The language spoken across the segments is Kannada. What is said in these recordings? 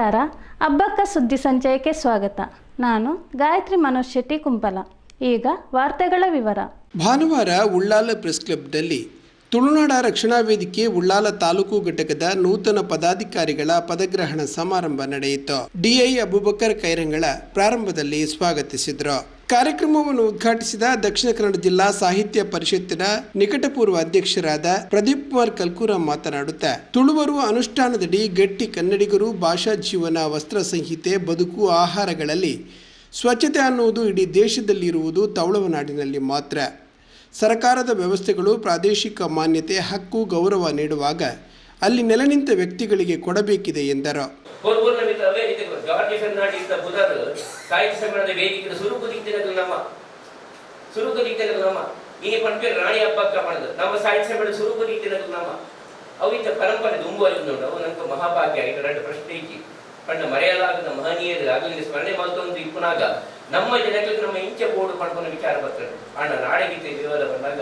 ನಮಸ್ಕಾರ. ಹಬ್ಬಕ್ಕ ಸುದ್ದಿ ಸಂಚಯಕ್ಕೆ ಸ್ವಾಗತ. ನಾನು ಗಾಯತ್ರಿ ಮನೋಜ್ ಶೆಟ್ಟಿ ಕುಂಪಲ. ಈಗ ವಾರ್ತೆಗಳ ವಿವರ. ಭಾನುವಾರ ಉಳ್ಳಾಲ ಪ್ರೆಸ್ ಕ್ಲಬ್ನಲ್ಲಿ ತುಳುನಾಡ ರಕ್ಷಣಾ ವೇದಿಕೆ ಉಳ್ಳಾಲ ತಾಲೂಕು ಘಟಕದ ನೂತನ ಪದಾಧಿಕಾರಿಗಳ ಪದಗ್ರಹಣ ಸಮಾರಂಭ ನಡೆಯಿತು. ಡಿಐ ಅಬುಬಕರ್ ಕೈರಂಗಳ ಪ್ರಾರಂಭದಲ್ಲಿ ಸ್ವಾಗತಿಸಿದ್ರು. ಕಾರ್ಯಕ್ರಮವನ್ನು ಉದ್ಘಾಟಿಸಿದ ದಕ್ಷಿಣ ಕನ್ನಡ ಜಿಲ್ಲಾ ಸಾಹಿತ್ಯ ಪರಿಷತ್ತಿನ ನಿಕಟಪೂರ್ವ ಅಧ್ಯಕ್ಷರಾದ ಪ್ರದೀಪ್ ಕುಮಾರ್ ಕಲ್ಕೂರ ಮಾತನಾಡುತ್ತಾ ತುಳುವರು ಅನುಷ್ಠಾನದಡಿ ಗಟ್ಟಿ ಕನ್ನಡಿಗರು ಭಾಷಾ ಜೀವನ ವಸ್ತ್ರ ಸಂಹಿತೆ, ಬದುಕು, ಆಹಾರಗಳಲ್ಲಿ ಸ್ವಚ್ಛತೆ ಅನ್ನುವುದು ಇಡೀ ದೇಶದಲ್ಲಿರುವುದು ತವಳವನಾಡಿನಲ್ಲಿ ಮಾತ್ರ. ಸರ್ಕಾರದ ವ್ಯವಸ್ಥೆಗಳು ಪ್ರಾದೇಶಿಕ ಮಾನ್ಯತೆ, ಹಕ್ಕು, ಗೌರವ ನೀಡುವಾಗ ಅಲ್ಲಿ ನೆಲೆ ನಿಂತ ವ್ಯಕ್ತಿಗಳಿಗೆ ಕೊಡಬೇಕಿದೆ ಎಂದರು. ಪೂರ್ವನ ಮಿತ್ರ ರೀತಿ ಜಾರ್ಜ್ ಫೆರ್ನಾಂಡಿಸ್ ದ ಬುಧರ್ ಸಾಹಿತ್ಯ ಸಮ್ಮೇಳನದ ವೇದಿಕೆ ಸುರುಕು ದಿಕ್ಕಿನಗಳು ನಮ್ಮ, ಸುರುಕು ದಿಕ್ಕಿನಗಳು ನಮ್ಮ, ಈ ಪಂಪೆ ರಾಣಿ ಹಬ್ಬ ಕಾಣದು ನಮ್ಮ ಸಾಹಿತ್ಯ ಸಮ್ಮೇಳನ ಸುರುಕು ದಿಕ್ಕಿನಗಳು ನಮ್ಮ ಅವು ಇಂಥ ಪರಂಪರೆ ನೋಡು. ಅವು ನಂಗೆ ಮಹಾಭಾಗ್ಯ ಈಗ ಎರಡು ಪ್ರಶ್ನೆ ಇಕ್ಕಿ. ಪಂಡ ಮರೆಯಲಾಗದ ಮಹನೀಯರು ಆಗಲಿ ಸ್ಮರಣೆ ಮಾಡ್ತೊಂದು ಇಪ್ಪನಾಗ ನಮ್ಮ ಜನಗಳಿಗೆ ನಮ್ಮ ಇಂಚೆ ಬೋರ್ಡ್ ಪಡ್ಕೊಂಡ ವಿಚಾರ ಬರ್ತದೆ ಅಣ್ಣ, ನಾಡಗೀತೆ ವಿವಾದ ಬಂದಾಗ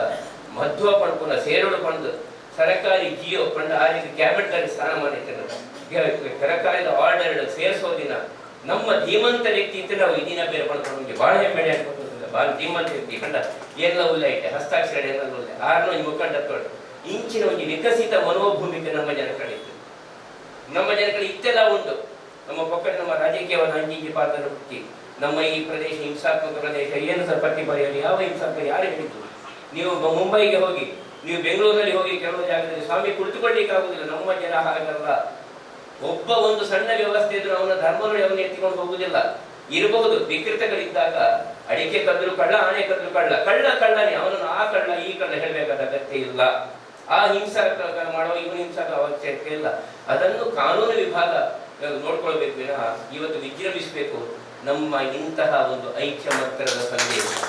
ಮಧ್ವ ಪಡ್ಕೊಂಡ ಸೇರೋಡು ಪಂದು ಸರಕಾರಿ ಜಿಯೋ ಪಂಡ ಆ ರೀತಿ ಕ್ಯಾಬಿನೆಟ್ ಅಲ್ಲಿ ಸ್ಥಾನಮಾನ ಇರ್ತದೆ ಸರಕಾರದ ಆರ್ಡರ್ ಸೇರಿಸೋದಿಲ್ಲ ನಮ್ಮ ಧೀಮಂತ ವ್ಯಕ್ತಿ ಅಂತ ನಾವು ಇದೀನ ಬೇರೆ ಪಡ್ಕೊಂಡು ಬಹಳ ಹೆಮ್ಮೆ ಅನ್ಕೊಂಡಿಲ್ಲ ಬಹಳ ಧೀಮಂತ ವ್ಯಕ್ತಿ ಕಂಡ ಎಲ್ಲ ಉಲ್ಲೇ ಐತೆ. ಹಸ್ತಾಕ್ಷರ ಎಲ್ಲ ಉಲ್ಲ ಆರ್ನೋ ಈ ಮುಖಂಡ ತೊಡು ಇಂಚಿನ ಒಂದು ವಿಕಸಿತ ಮನೋಭೂಮಿಕೆ ನಮ್ಮ ಜನಗಳಿತ್ತು ನಮ್ಮ ಜನಗಳು ಇತ್ತೆಲ್ಲ ಉಂಟು. ನಮ್ಮ ಪಕ್ಕದ ನಮ್ಮ ರಾಜಕೀಯವನ್ನು ಅಂಜಿಂಜಿ ಪಾತ್ರ ನಮ್ಮ ಈ ಪ್ರದೇಶ ಹಿಂಸಾತ್ಮಕ ಪ್ರದೇಶ ಏನು ಸರ್ ಪಟ್ಟಿ ಬರೆಯಲಿ ಯಾವ ಹಿಂಸಾತ್ಮಕ ಯಾರು ಹೇಳಿದ್ದು ನೀವು ಮುಂಬೈಗೆ ಹೋಗಿ, ನೀವು ಬೆಂಗಳೂರಲ್ಲಿ ಹೋಗಿ ಕೆಲವು ಜಾಗದಲ್ಲಿ ಸ್ವಾಮಿ ಕುಳಿತುಕೊಳ್ಳಿಕ್ಕೆ ಆಗುದಿಲ್ಲ ನಮ್ಮ ಜನ ಹಾಗಲ್ಲ. ಒಬ್ಬ ಒಂದು ಸಣ್ಣ ವ್ಯವಸ್ಥೆ ಇದ್ರೂ ಅವನ ಧರ್ಮಗಳು ಅವನು ಎತ್ತಿಕೊಂಡು ಹೋಗುದಿಲ್ಲ ಇರಬಹುದು, ವಿಕೃತಗಳಿದ್ದಾಗ ಅಡಿಕೆ ಕದ್ರು ಕಳ್ಳ, ಆನೆ ಕದ್ರು ಕಳ್ಳ. ಕಳ್ಳ ಕಳ್ಳನೇ, ಅವನನ್ನು ಆ ಕಳ್ಳ, ಈ ಕಳ್ಳ ಹೇಳಬೇಕಾದ ಅಗತ್ಯ ಇಲ್ಲ. ಆ ಹಿಂಸಾ ಮಾಡುವ ಇವನು ಹಿಂಸಾಕ ಅವಶ್ಯಕತೆ ಇಲ್ಲ. ಅದನ್ನು ಕಾನೂನು ವಿಭಾಗ ನೋಡ್ಕೊಳ್ಬೇಕು ವಿನಃ. ಇವತ್ತು ವಿಜೃಂಭಿಸಬೇಕು. ನಮ್ಮ ಇಂತಹ ಒಂದು ಐಕ್ಯಮತ್ತರದ ಸಂದೇಶ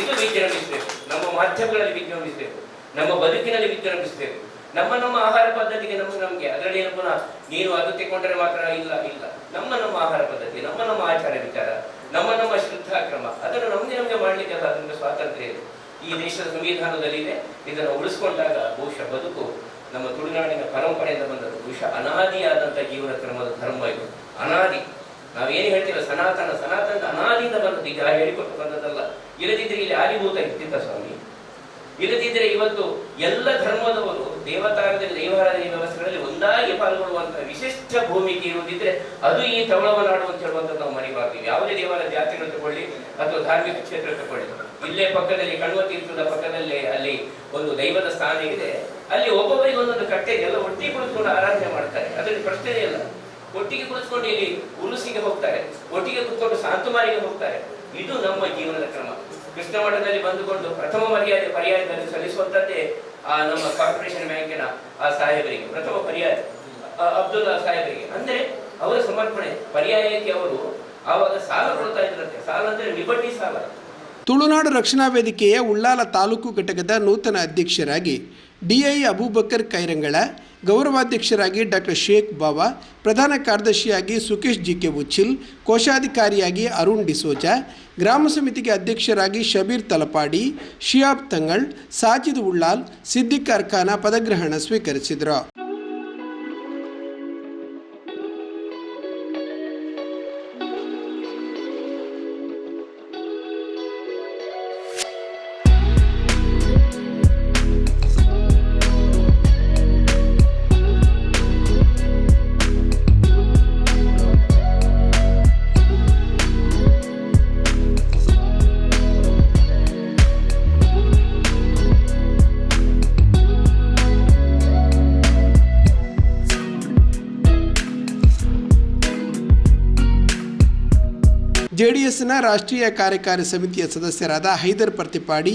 ಇದು ವಿಜೃಂಭಿಸಬೇಕು. ನಮ್ಮ ಮಾಧ್ಯಮಗಳಲ್ಲಿ ವಿಜೃಂಭಿಸಬೇಕು. ನಮ್ಮ ಬದುಕಿನಲ್ಲಿ ವಿಜೃಂಭಿಸಬೇಕು. ನಮ್ಮ ನಮ್ಮ ಆಹಾರ ಪದ್ಧತಿಗೆ ನಮ್ಮ ನಮಗೆ ಅದರಲ್ಲಿ ಏನು ಪುನಃ ನೀನು ಅದು ತೆಕೊಂಡ್ರೆ ಮಾತ್ರ ಇಲ್ಲ ಇಲ್ಲ. ನಮ್ಮ ನಮ್ಮ ಆಹಾರ ಪದ್ಧತಿ, ನಮ್ಮ ನಮ್ಮ ಆಚಾರ ವಿಚಾರ, ನಮ್ಮ ನಮ್ಮ ಶ್ರದ್ಧಾಕ್ರಮ ಅದನ್ನು ನಮ್ಗೆ ನಮ್ಗೆ ಮಾಡ್ಲಿಕ್ಕೆ ಅಲ್ಲ ಅದರಿಂದ ಸ್ವಾತಂತ್ರ್ಯ ಇದೆ. ಈ ದೇಶದ ಸಂವಿಧಾನದಲ್ಲಿ ಇದೆ ಇದನ್ನು ಉಳಿಸ್ಕೊಂಡಾಗ ಬಹುಶಃ ಬದುಕು ನಮ್ಮ ತುಳುನಾಡಿನ ಪರಂಪರೆಯಿಂದ ಬಂದದ್ದು. ಬಹುಶಃ ಅನಾದಿಯಾದಂಥ ಜೀವನ ಕ್ರಮದ ಧರ್ಮ ಇದು. ಅನಾದಿ. ನಾವೇನು ಹೇಳ್ತೀವಿ ಸನಾತನ ಸನಾತನ ಅನಾದಿಯಿಂದ ಬಂದದ್ದು. ಈಗ ಹೇಳಿಕೊಟ್ಟು ಬಂದದ್ದಲ್ಲ. ಇಲ್ಲದಿದ್ರೆ ಇಲ್ಲಿ ಆಲಿಭೂತ ಇರ್ತಿತ್ತ ಸ್ವಾಮಿ. ಇಲ್ಲದಿದ್ದರೆ ಇವತ್ತು ಎಲ್ಲ ಧರ್ಮದವರು ದೇವತಾರದಲ್ಲಿ, ದೈವಾರಾಧನೆ ವ್ಯವಸ್ಥೆಗಳಲ್ಲಿ ಒಂದಾಗಿ ಪಾಲ್ಗೊಳ್ಳುವಂತಹ ವಿಶಿಷ್ಟ ಭೂಮಿಕೆ ಇರುವುದಿದ್ರೆ ಅದು ಈ ತವಳವನಾಡು ಅಂತ ಹೇಳುವಂತ ನಾವು ಮರಿಬಾರ್ದು ಯಾವುದೇ ದೇವರ ಜಾತಿಗಳು ತಗೊಳ್ಳಿ ಅಥವಾ ಧಾರ್ಮಿಕ ಕ್ಷೇತ್ರ ತಗೊಳ್ಳಿ. ಇಲ್ಲೇ ಪಕ್ಕದಲ್ಲಿ ಕಣ್ವ ತೀರ್ಥದ ಪಕ್ಕದಲ್ಲೇ ಅಲ್ಲಿ ಒಂದು ದೈವದ ಸ್ಥಾನ ಇದೆ. ಅಲ್ಲಿ ಒಬ್ಬೊಬ್ಬರಿಗೆ ಒಂದೊಂದು ಕಟ್ಟೆ. ಎಲ್ಲ ಒಟ್ಟಿಗೆ ಕುಳಿತುಕೊಂಡು ಆರಾಧನೆ ಮಾಡ್ತಾರೆ. ಅದರಲ್ಲಿ ಪ್ರಶ್ನೆನೇ ಇಲ್ಲ. ಒಟ್ಟಿಗೆ ಕುಳಿತುಕೊಂಡು ಇಲ್ಲಿ ಉರುಸಿಗೆ ಹೋಗ್ತಾರೆ. ಒಟ್ಟಿಗೆ ಕುತ್ಕೊಂಡು ಸಾಂತುಮಾರಿಗೆ ಹೋಗ್ತಾರೆ. ಇದು ನಮ್ಮ ಜೀವನದ ಕ್ರಮ. ಕೃಷ್ಣ ಮಠದಲ್ಲಿ ಬಂದುಕೊಂಡು ಪ್ರಥಮ ಮರ್ಯಾದೆ ಪರ್ಯಾಯದಲ್ಲಿ ಸಲ್ಲಿಸುವಂತದ್ದೇ ಆ ನಮ್ಮ ಕಾರ್ಪೊರೇಷನ್ ಬ್ಯಾಂಕಿನ ಆ ಸಾಹೇಬರಿಗೆ, ಪ್ರಥಮ ಪರ್ಯಾಯ ಆ ಅಬ್ದುಲ್ಲಾ ಸಾಹೇಬರಿಗೆ. ಅಂದ್ರೆ ಅವರ ಸಮರ್ಪಣೆ, ಪರ್ಯಾಯಕ್ಕೆ ಅವರು ಆವಾಗ ಸಾಲ ಕೊಡ್ತಾ ಇದ್ರಂತೆ. ಸಾಲ ಅಂದ್ರೆ ಲಿಬರ್ಟಿ ಸಾಲ. ತುಳುನಾಡು ರಕ್ಷಣಾ ವೇದಿಕೆಯ ಉಳ್ಳಾಲ ತಾಲೂಕು ಘಟಕದ ನೂತನ ಅಧ್ಯಕ್ಷರಾಗಿ ಡಿಐ ಅಬೂಬಕರ್ ಕೈರಂಗಳ ಗೌರವಾಧ್ಯಕ್ಷರಾಗಿ ಡಾಕ್ಟರ್ ಶೇಖ್ ಬಾಬಾ, ಪ್ರಧಾನ ಕಾರ್ಯದರ್ಶಿಯಾಗಿ ಸುಕೇಶ್ ಜಿ ಕೆ ಉಚ್ಚಿಲ್ ಕೋಶಾಧಿಕಾರಿಯಾಗಿ ಅರುಣ್ ಡಿಸೋಜ, ಗ್ರಾಮ ಸಮಿತಿಗೆ ಅಧ್ಯಕ್ಷರಾಗಿ ಶಬೀರ್ ತಲಪಾಡಿ, ಶಿಯಾಬ್ ತಂಗಳ್, ಸಾಜಿದ್ ಉಳ್ಳಾಲ್ ಸಿದ್ದಿಕ್ ಅರ್ಖಾನ ಪದಗ್ರಹಣ ಸ್ವೀಕರಿಸಿದರು. ಜೆಡಿಎಸ್ನ ರಾಷ್ಟ್ರೀಯ ಕಾರ್ಯಕಾರಿ ಸಮಿತಿಯ ಸದಸ್ಯರಾದ ಹೈದರ್ ಪ್ರತಿಪಾಡಿ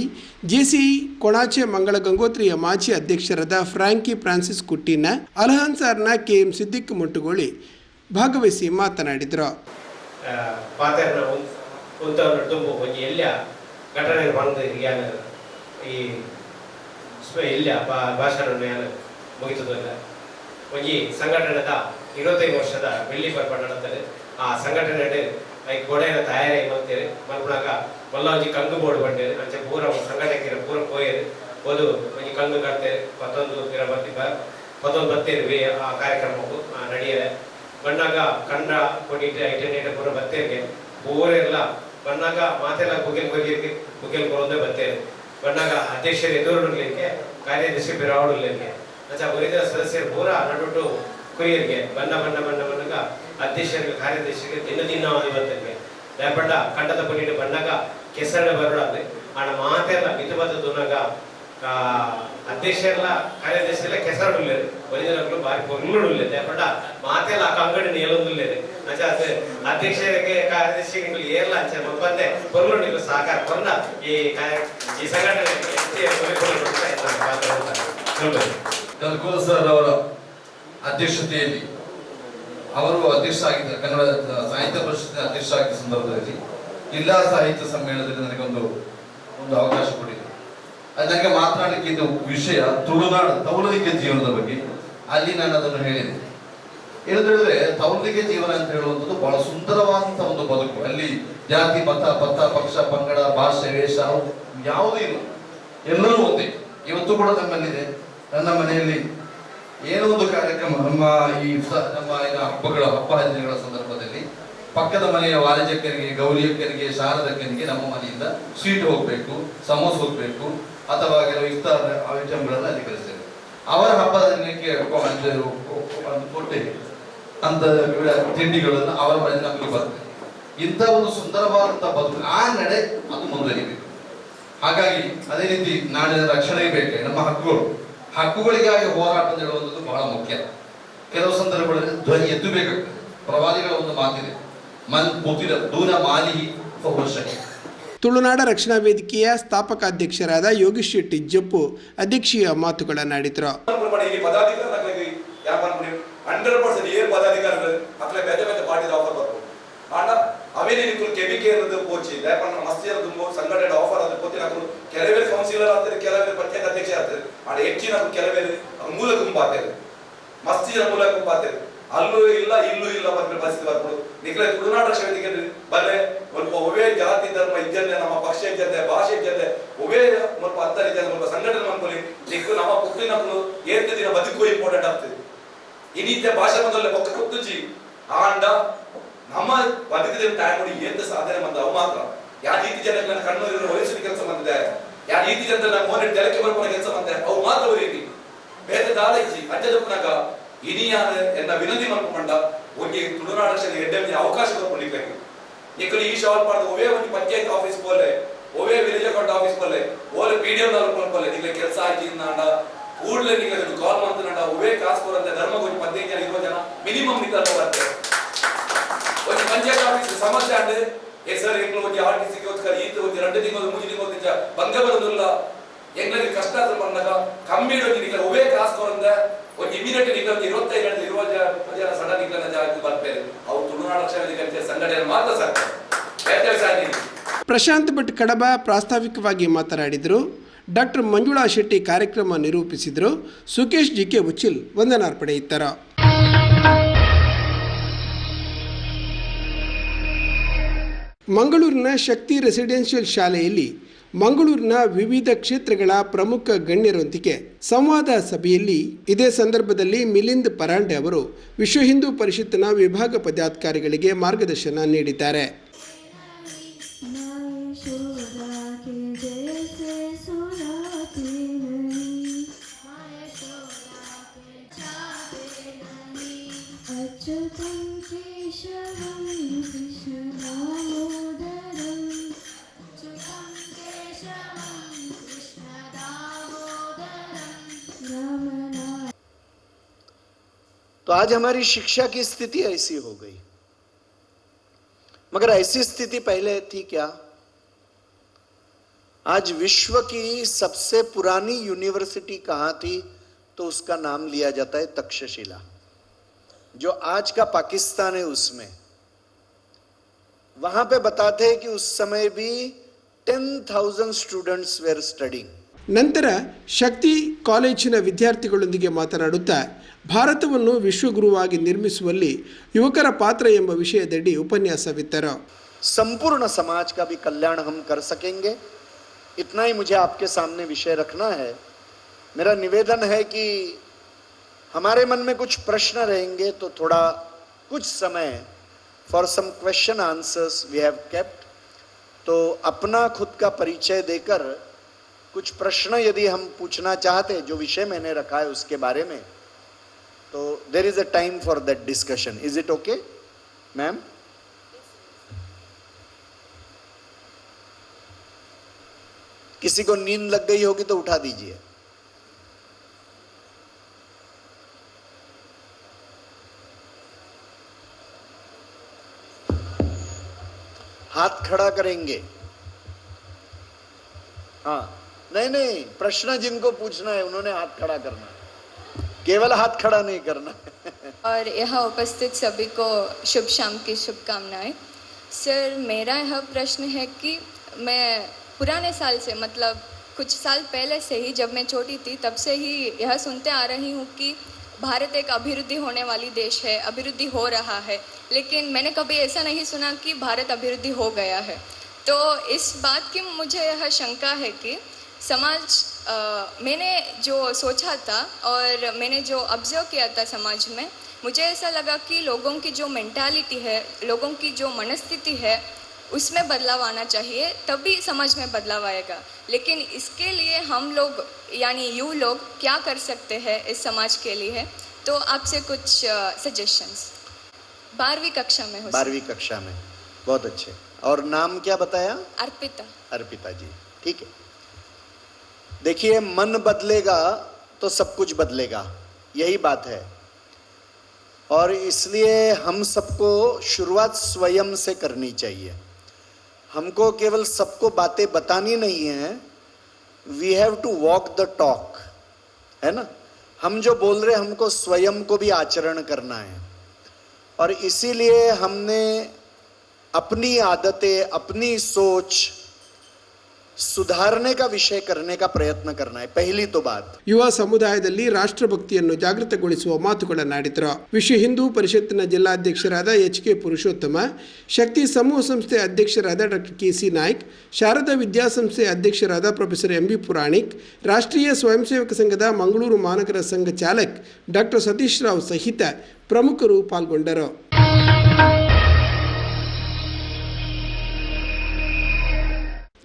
ಜೆಸಿ ಕೊಣಾಚೆ ಮಂಗಳ ಗಂಗೋತ್ರಿಯ ಮಾಜಿ ಅಧ್ಯಕ್ಷರಾದ ಫ್ರಾಂಕಿ ಫ್ರಾನ್ಸಿಸ್ ಕುಟ್ಟಿನ ಅಲ್ಹನ್ಸಾರ್ನ ಕೆಎಂ ಸಿದ್ದಿಕ್ ಮುಟ್ಟುಗೋಳಿ ಭಾಗವಹಿಸಿ ಮಾತನಾಡಿದರು. ಒಂಜಿ ಸಂಘಟನೆದ, ಇರುವತ್ತೈದು ವರ್ಷದ ಬೆಳ್ಳಿ ಬರ್ಪ ಆ ಸಂಘಟನೆ ಐ ಗೋಡೆನ ತಯಾರಿ ಮಾಡ್ತೇವೆ ಮಲ್ಪನಾಗ ಮಲ್ಲಾಜಿ ಕಂಗು ಬೋರ್ಡ್ ಬಂಡೇರು ಅಂಚೆ ಪೂರ ಸಂಘಟನೆ ಪೂರ ಪೋಯರು ಒಂದು ಒಂಜಿ ಕಂಗು ಕಟ್ತೇವೆ. ಪತ್ತೊಂದು ಇರ ಬತ್ತಿ ಪತ್ತೊಂದು ಬತ್ತೇರು ಆ ಕಾರ್ಯಕ್ರಮಕ್ಕೂ ನಡೆಯದೆ. ಬಣ್ಣಾಗ ಕಂಡ ಕೊಟ್ಟಿಟ್ಟು ಐಟೆನೇಟ ಪೂರ ಬತ್ತೇರಿಗೆ. ಊರೆಲ್ಲ ಬಣ್ಣಾಗ ಮಾತೆಲ್ಲ ಬುಗೆಲ್ ಬಗೆಗೆ ಬುಗೆಲ್ ಕೊಡೋದೇ ಬತ್ತೇನೆ ಬಣ್ಣಾಗ ಅಧ್ಯಕ್ಷರು ಎದುರುಡ್ಲಿಕ್ಕೆ ಕಾರ್ಯದರ್ಶಿ ಬಿರಾವಡ್ಲಿಕ್ಕೆ ಅಂಚ ಉಳಿದ ಸದಸ್ಯರು ಪೂರ ನಡುಟು ಕುರಿಯರಿಗೆ ಬಣ್ಣ ಬಣ್ಣ ಬಣ್ಣ, ಬಣ್ಣಗ ಅಧ್ಯಕ್ಷರಿಗೆ, ಕಾರ್ಯದರ್ಶಿಗೆ ದಿನ ದಿನ ಇವತ್ತಿಗೆ. ಲೇಪಂಡ ಕಂಡದ ಪುನೀಡು ಬಣ್ಣಗ ಕೆಸರಡ ಬರೋಡಾದ್ರೆ ಆಣ ಮಾತೆಲ್ಲ ಮಿತಬದ್ಧ ದುನಗ ಅಧ್ಯಕ್ಷರೆಲ್ಲ ಕಾರ್ಯದರ್ಶಿ ಎಲ್ಲ ಕೆಸರಡುಲ್ಲೇರು ಒರಿಜಿನಲ್ಗಳು ಬಾರಿ ಪೊರ್ಲುಡುಲ್ಲೆ ಲೇಪಂಡ ಮಾತೆಲ್ಲ ಆ ಅಂಗಡಿ ನೇಲೊಂದುಲ್ಲೇರು ಅಚ್ಚ ಅದು, ಅಧ್ಯಕ್ಷರಿಗೆ ಕಾರ್ಯದರ್ಶಿಗಳು ಏರ್ಲ ಅಂಚೆ ಮಬ್ಬಂದೆ ಪೊರ್ಲುಂಡಿಗಳು ಸಾಕಾರ ಕೊಂಡ ಈ ಕಾರ್ಯ- ಈ ಸಂಘಟನೆ ಸರ್ ಅವರ ಅಧ್ಯಕ್ಷತೆಯಲ್ಲಿ ಅವರು ಅಧ್ಯಕ್ಷ ಆಗಿದ್ದ ಕನ್ನಡ ಸಾಹಿತ್ಯ ಪರಿಷತ್ತಿನ ಅಧ್ಯಕ್ಷ ಆಗಿದ್ದ ಸಂದರ್ಭದಲ್ಲಿ ಜಿಲ್ಲಾ ಸಾಹಿತ್ಯ ಸಮ್ಮೇಳನದಲ್ಲಿ ನನಗೊಂದು ಒಂದು ಅವಕಾಶ ಕೊಟ್ಟಿದೆ ಅದು ನನಗೆ ಮಾತನಾಡಲಿಕ್ಕೆ ಇದು ವಿಷಯ, ತುಳುನಾಡು ತೌಲಿಕೆ ಜೀವನದ ಬಗ್ಗೆ. ಅಲ್ಲಿ ನಾನು ಅದನ್ನು ಹೇಳಿದೆ. ಹೇಳಿದ್ರೆ ತೌಲಿಕೆ ಜೀವನ ಅಂತ ಹೇಳುವಂಥದ್ದು ಬಹಳ ಸುಂದರವಾದಂತಹ ಒಂದು ಬದುಕು. ಅಲ್ಲಿ ಜಾತಿ, ಮತ ಪಥ ಪಕ್ಷ, ಪಂಗಡ, ಭಾಷೆ, ವೇಷ ಯಾವುದೂ ಇಲ್ಲ. ಎಲ್ಲರೂ ಒಂದೇ. ಇವತ್ತು ಕೂಡ ನಮ್ಮಲ್ಲಿದೆ. ನನ್ನ ಮನೆಯಲ್ಲಿ ಏನೋ ಒಂದು ಕಾರ್ಯಕ್ರಮ, ನಮ್ಮ ಈ ನಮ್ಮ ಏನ ಹಬ್ಬಗಳ, ಹಬ್ಬ ಹರಿದಿನಗಳ ಸಂದರ್ಭದಲ್ಲಿ ಪಕ್ಕದ ಮನೆಯ ವಾಲಜಕ್ಕರಿಗೆ ಗೌರಿಯಕ್ಕರಿಗೆ ಶಾರದಕ್ಕನಿಗೆ ನಮ್ಮ ಮನೆಯಿಂದ ಸ್ವೀಟ್ ಹೋಗ್ಬೇಕು, ಸಮೋಸ ಹೋಗ್ಬೇಕು, ಅಥವಾ ಕೆಲವು ಇಫ್ತಾರ್ ಐಟಮ್ಗಳನ್ನ ಅಲ್ಲಿ ಕಳಿಸ್ತೇವೆ. ಅವರ ಹಬ್ಬದ ದಿನಕ್ಕೆ ಕೊಟ್ಟೆ. ಅಂತ ತಿಂಡಿಗಳನ್ನ ಅವರ ಮನೆ ನಮಗೆ ಬರ್ತದೆ ಇಂಥ ಒಂದು ಸುಂದರವಾದಂತಹ ಬದುಕು ಆ ನಡೆ ಅದು ಮುಂದುವರಿಬೇಕು. ಹಾಗಾಗಿ ಅದೇ ರೀತಿ ನಾಡಿನ ರಕ್ಷಣೆ ಬೇಕೆ ನಮ್ಮ ಹಕ್ಕುಗಳು ಹಕ್ಕುಗಳಿಗಾಗಿ ಹೋರಾಟ ನೀಡುವಂಥದ್ದು ಬಹಳ ಮುಖ್ಯ. ಕೆಲವು ಸಂದರ್ಭಗಳಲ್ಲಿ ಧ್ವನಿ ಎತ್ತಬೇಕಾಗ್ತದೆ. ಪ್ರವಾದಿಗಳ ಒಂದು ಮಾತಿದೆ. ಮನ್ ಮುತಿರ ದೂರ ಮಾಲಿಹಿ ಬಹುಶಃ ತುಳುನಾಡ ರಕ್ಷಣಾ ವೇದಿಕೆಯ ಸ್ಥಾಪಕ ಅಧ್ಯಕ್ಷರಾದ ಯೋಗೀಶ್ ಶೆಟ್ಟಿ ಜಪ್ಪು ಅಧ್ಯಕ್ಷೀಯ ಮಾತುಗಳನ್ನಾಡಿದ್ರು ಪ್ರಮಾಣ ಇಲ್ಲಿ ಪದಾಧಿಕಾರಿ ವ್ಯಾಪಾರ ಹಂಡ್ರೆಡ್ ಪರ್ಸೆಂಟ್ ಏರ್ ಪದಾಧಿಕಾರಿಗಳು ಅಕ್ಲೆ ಬೆದ್ದ ಬೆದ್ದ ಆಫರ್ ಬರ್ಬೋದು. ಆಂಡ ಅವೇನೇ ನಿಕ್ಕಲು ಕೆಮಿಕೆ ಪೋಚಿ ಅನ್ನೋದು ಸಂಘಟನೆ ಆಫರ್ ಅದು ಪೋತಿ ನಾವು ಕೆಲವೇ ಕೌನ್ಸಿಲರ್ ಆಗ್ತಾರೆ ಕೆಲವೇ ಪ್ರತ್ಯೇಕ ಅಧ್ಯಕ್ಷ ಆಗ್ತಾರೆ ಆಡ ಹೆಚ್ಚಿನ ಕೆಲವೇ ಮೂಲ ಗುಂಪಾತೇವೆ ಮಸ್ತಿನ ಮೂಲ ಗುಂಪಾತೇವೆ ಅಲ್ಲೂ ಇಲ್ಲ, ಇಲ್ಲೂ ಇಲ್ಲ ಬಂದ್ರೆ ಪರಿಸ್ಥಿತಿ ಬರ್ಬೋದು. ನಿಖಲೆ ತುಳುನಾಡ ಶೈಲಿಗೆ ಬಲ್ಲೆ ಒಂದು ಒವೇ ಜಾತಿ ಧರ್ಮ ಇದ್ದಂತೆ ನಮ್ಮ ಪಕ್ಷ ಇದ್ದಂತೆ ಭಾಷೆ ಇದ್ದಂತೆ ಒವೇ ಸ್ವಲ್ಪ ಅಂತರ ಇದ್ದಂತೆ ಸ್ವಲ್ಪ ಸಂಘಟನೆ ಮಾಡ್ಕೊಳ್ಳಿ. ನಿಖು ನಮ್ಮ ಪುಟ್ಟಿನಕ್ಕೂ ಏತ ದಿನ ಬದುಕು ಇಂಪಾರ್ಟೆಂಟ್ ಆಗ್ತದೆ. ಇನ್ನಿದ್ದೆ ಭಾಷೆ ಬಂದಲ್ಲ ಒಕ್ಕ ಕುತ್ತುಜಿ ಆಂಡ, ನಮ್ಮ ಬದುಕಿದ ಟೈಮ್ ಏತ ಸಾಧನೆ ಬಂದ ಅವು ಮಾತ್ರ. ಯಾವ ರೀತಿ ಜನಗಳನ್ನ ಕಣ್ಣು ವಯಸ್ಸಿನ ಕೆಲಸ ಬಂದಿದೆ? ಯಾ ರೀತಿ ಜನರ ನಮ್ಮ ಮೋನೆ ತೆಲಕ್ಕೆ ಬರ್ಕೊಂಡ ಕೆಲಸ ಬಂದಿದೆ ಅವು ಮಾತ್ರ ಅವರಿಗೆ ಬೇರೆ ದಾಲೈಜಿ ಅಜ್ಜ ಜಪ್ಪನಾಗ ಇನಿಯಾದ ಎನ್ನ ವಿನಂತಿ ಮಾಡ್ಕೊಂಡ ಒಂಗಿ ತುಳುನಾಡ ರಕ್ಷಣೆ ಎಡ್ಡೆ ಅವಕಾಶ ಕೊಡ್ಲಿಕ್ಕೆ ನಿಕ್ಕಲು ಈ ಶಾವಲ್ ಪಾಡ್ದು ಒವೇ ಒಂದು ಪಂಚಾಯತ್ ಆಫೀಸ್ ಬೋಲೆ ಒವೇ ವಿಲೇಜ್ ಅಕೌಂಟ್ ಆಫೀಸ್ ಬೋಲೆ ಓಲೆ ಪಿ ಡಿ ಎಂ ಬೋಲೆ ನಿಲ್ಲ ಕೆಲಸ ಆಯ್ತು ನಾಂಡ ಕೂಡಲೇ ನಿಗ್ಲೆ ಕಾಲ್ ಮಾಡ್ತಾನಂಡ ಒವೇ ಕಾಸು ಕೊಡಂತೆ ಧರ್ಮ ಒಂದು ಹದಿನೈದು ಜನ ಇರುವ ಜನ ಮಿನಿಮಮ್ ನಿಕ್ಕಲ್ ಬರುತ್ತೆ ಒಂದು ಪಂಚಾಯತ್ ಆಫೀಸ್ ಸಮಸ್ಯೆ ಆದ್ರೆ ಸರ್ ಎಂಗ್ಳು ಆರ್ ಟಿ ಸಿಗೆ ಒಂದು ಈತ ಒಂದು ಎರಡು ತಿಂಗಳು ಮೂರು ತಿಂಗಳು ಬಂಗ ಬರೋದಿಲ್ಲ ಎಂಗ್ಳಿಗೆ ಕಷ್ಟ ಆದ್ರೆ ಬಂದಾಗ ಕಮ್ಮಿ ಇಡೋದು ನಿಕ್ಕಲ್ ಒವೇ ಕಾಸು ಕೊರಂದ ಒಂದು ಇಮಿಡಿಯೇಟ್ ನಿಕ್ಕಲ್ ಇರುವತ್ತೈದು ಎರಡು ಇರುವ ಜನ ಸಣ್ಣ ನಿಕ್ಕಲ್ ಜಾಗ ಬರ್ತಾರೆ ಅವ್ರು ತುಳುನಾಡ ರಕ್ಷಣಾ ಸಂಘಟನೆ ಮಾತ್ರ ಸರ್. ವ್ಯತ್ಯಾಸ ಪ್ರಶಾಂತ್ ಭಟ್ ಕಡಬ ಪ್ರಾಸ್ತಾವಿಕವಾಗಿ ಮಾತನಾಡಿದರು. ಡಾಕ್ಟರ್ ಮಂಜುಳಾ ಶೆಟ್ಟಿ ಕಾರ್ಯಕ್ರಮ ನಿರೂಪಿಸಿದರು. ಸುಕೇಶ್ ಜಿ ಕೆ ಉಚಿಲ್ ವಂದನಾರ್ಪಣೆ ಇತ್ತರು. ಮಂಗಳೂರಿನ ಶಕ್ತಿ ರೆಸಿಡೆನ್ಷಿಯಲ್ ಶಾಲೆಯಲ್ಲಿ ಮಂಗಳೂರಿನ ವಿವಿಧ ಕ್ಷೇತ್ರಗಳ ಪ್ರಮುಖ ಗಣ್ಯರೊಂದಿಗೆ ಸಂವಾದ ಸಭೆಯಲ್ಲಿ ಇದೇ ಸಂದರ್ಭದಲ್ಲಿ ಮಿಲಿಂದ್ ಪರಾಂಡೆ ಅವರು ವಿಶ್ವ ಹಿಂದೂ ಪರಿಷತ್ತಿನ ವಿಭಾಗ ಪದಾಧಿಕಾರಿಗಳಿಗೆ ಮಾರ್ಗದರ್ಶನ ನೀಡಿದ್ದಾರೆ. केशवं रामनाथ तो आज हमारी शिक्षा की स्थिति ऐसी हो गई। मगर ऐसी स्थिति पहले थी क्या? आज विश्व की सबसे पुरानी यूनिवर्सिटी कहाँ थी? तो उसका नाम लिया जाता है तक्षशिला। जो आज का पाकिस्तान है उसमें वहां पे बताते हैं कि उस समय भी ten thousand students were studying ನಂತರ ಶಕ್ತಿ ಕಾಲೇಜಿನ ವಿದ್ಯಾರ್ಥಿಗಳೊಂದಿಗೆ ಮಾತನಾಡುತ್ತಾ ಭಾರತವನ್ನು ವಿಶ್ವಗುರುವಾಗಿ ನಿರ್ಮಿಸುವಲ್ಲಿ ಯುವಕರ ಪಾತ್ರ ಎಂಬ ವಿಷಯದಡಿ ಉಪನ್ಯಾಸವಿತ್ತರು संपूर्ण समाज का भी कल्याण हम कर सकेंगे इतना ही मुझे आपके सामने विषय रखना है मेरा निवेदन है कि हमारे मन में कुछ प्रश्न रहेंगे तो थोड़ा कुछ समय for some question answers we have kept तो अपना खुद का परिचय देकर कुछ प्रश्न यदि हम पूछना चाहते, जो विषय मैंने रखा है उसके बारे में तो there is a time for that discussion is it okay ma'am किसी को नींद लग गई होगी तो उठा दीजिए। हाथ खड़ा करेंगे। हाँ नहीं नहीं, प्रश्न जिनको पूछना है, उन्होंने हाथ खड़ा करना केवल हाथ खड़ा नहीं करना और यहाँ उपस्थित सभी को शुभ शाम की शुभकामनाएँ। सर, मेरा यह प्रश्न है कि मैं पुराने साल से मतलब कुछ साल पहले से ही जब मैं छोटी थी, तब से ही यह सुनते आ रही हूँ कि भारत एक अभिवृद्धि होने वाली देश है, अभिवृद्धि हो रहा है। लेकिन मैंने कभी ऐसा नहीं सुना कि भारत अभिवृद्धि हो गया है। तो इस बात की मुझे यह शंका है कि समाज अ, मैंने जो सोचा था और मैंने जो ऑब्ज़र्व किया था समाज में मुझे ऐसा लगा कि लोगों की जो मेंटालिटी है लोगों की जो मनस्थिति है उसमें बदलाव आना चाहिए तभी समाज में बदलाव आएगा। लेकिन इसके लिए हम लोग यानी यू लोग क्या कर सकते हैं इस समाज के लिए? तो आपसे कुछ सजेशंस बारहवीं कक्षा में हो बारहवीं कक्षा में। बहुत अच्छे। और नाम क्या बताया? अर्पिता। अर्पिता जी। ठीक है। देखिए मन बदलेगा तो सब कुछ बदलेगा। यही बात है। और इसलिए हम सबको शुरुआत स्वयं से करनी चाहिए। हमको केवल सबको बातें बतानी नहीं है। We have to walk the talk है ना? हम जो बोल रहे हैं हमको स्वयं को भी आचरण करना है। और इसीलिए हमने अपनी आदतें अपनी सोच ಸುಧಾರಣೆ ಕಾ ವಿಷಯ ಕರ್ನೆ ಪ್ರಯತ್ನ ಕರ್ನಾ ಪಹಲಿ ತೋ ಬಾತ್. ಯುವ ಸಮುದಾಯದಲ್ಲಿ ರಾಷ್ಟ್ರಭಕ್ತಿಯನ್ನು ಜಾಗೃತಗೊಳಿಸುವ ಮಾತುಗಳನ್ನಾಡಿದರು ವಿಶ್ವ ಹಿಂದೂ ಪರಿಷತ್ತಿನ ಜಿಲ್ಲಾಧ್ಯಕ್ಷರಾದ ಎಚ್ ಕೆ ಪುರುಷೋತ್ತಮ, ಶಕ್ತಿ ಸಮೂಹ ಸಂಸ್ಥೆ ಅಧ್ಯಕ್ಷರಾದ doctor K C Naik, Sharada ವಿದ್ಯಾಸಂಸ್ಥೆ ಅಧ್ಯಕ್ಷರಾದ ಪ್ರೊಫೆಸರ್ ಎಂ ಬಿ ಪುರಾಣಿಕ್, ರಾಷ್ಟ್ರೀಯ ಸ್ವಯಂ ಸೇವಕ ಸಂಘದ ಮಂಗಳೂರು ಮಾನಕರ ಸಂಘ ಚಾಲಕ್ ಡಾಕ್ಟರ್ ಸತೀಶ್ ರಾವ್ ಸಹಿತ ಪ್ರಮುಖರು ಪಾಲ್ಗೊಂಡರು.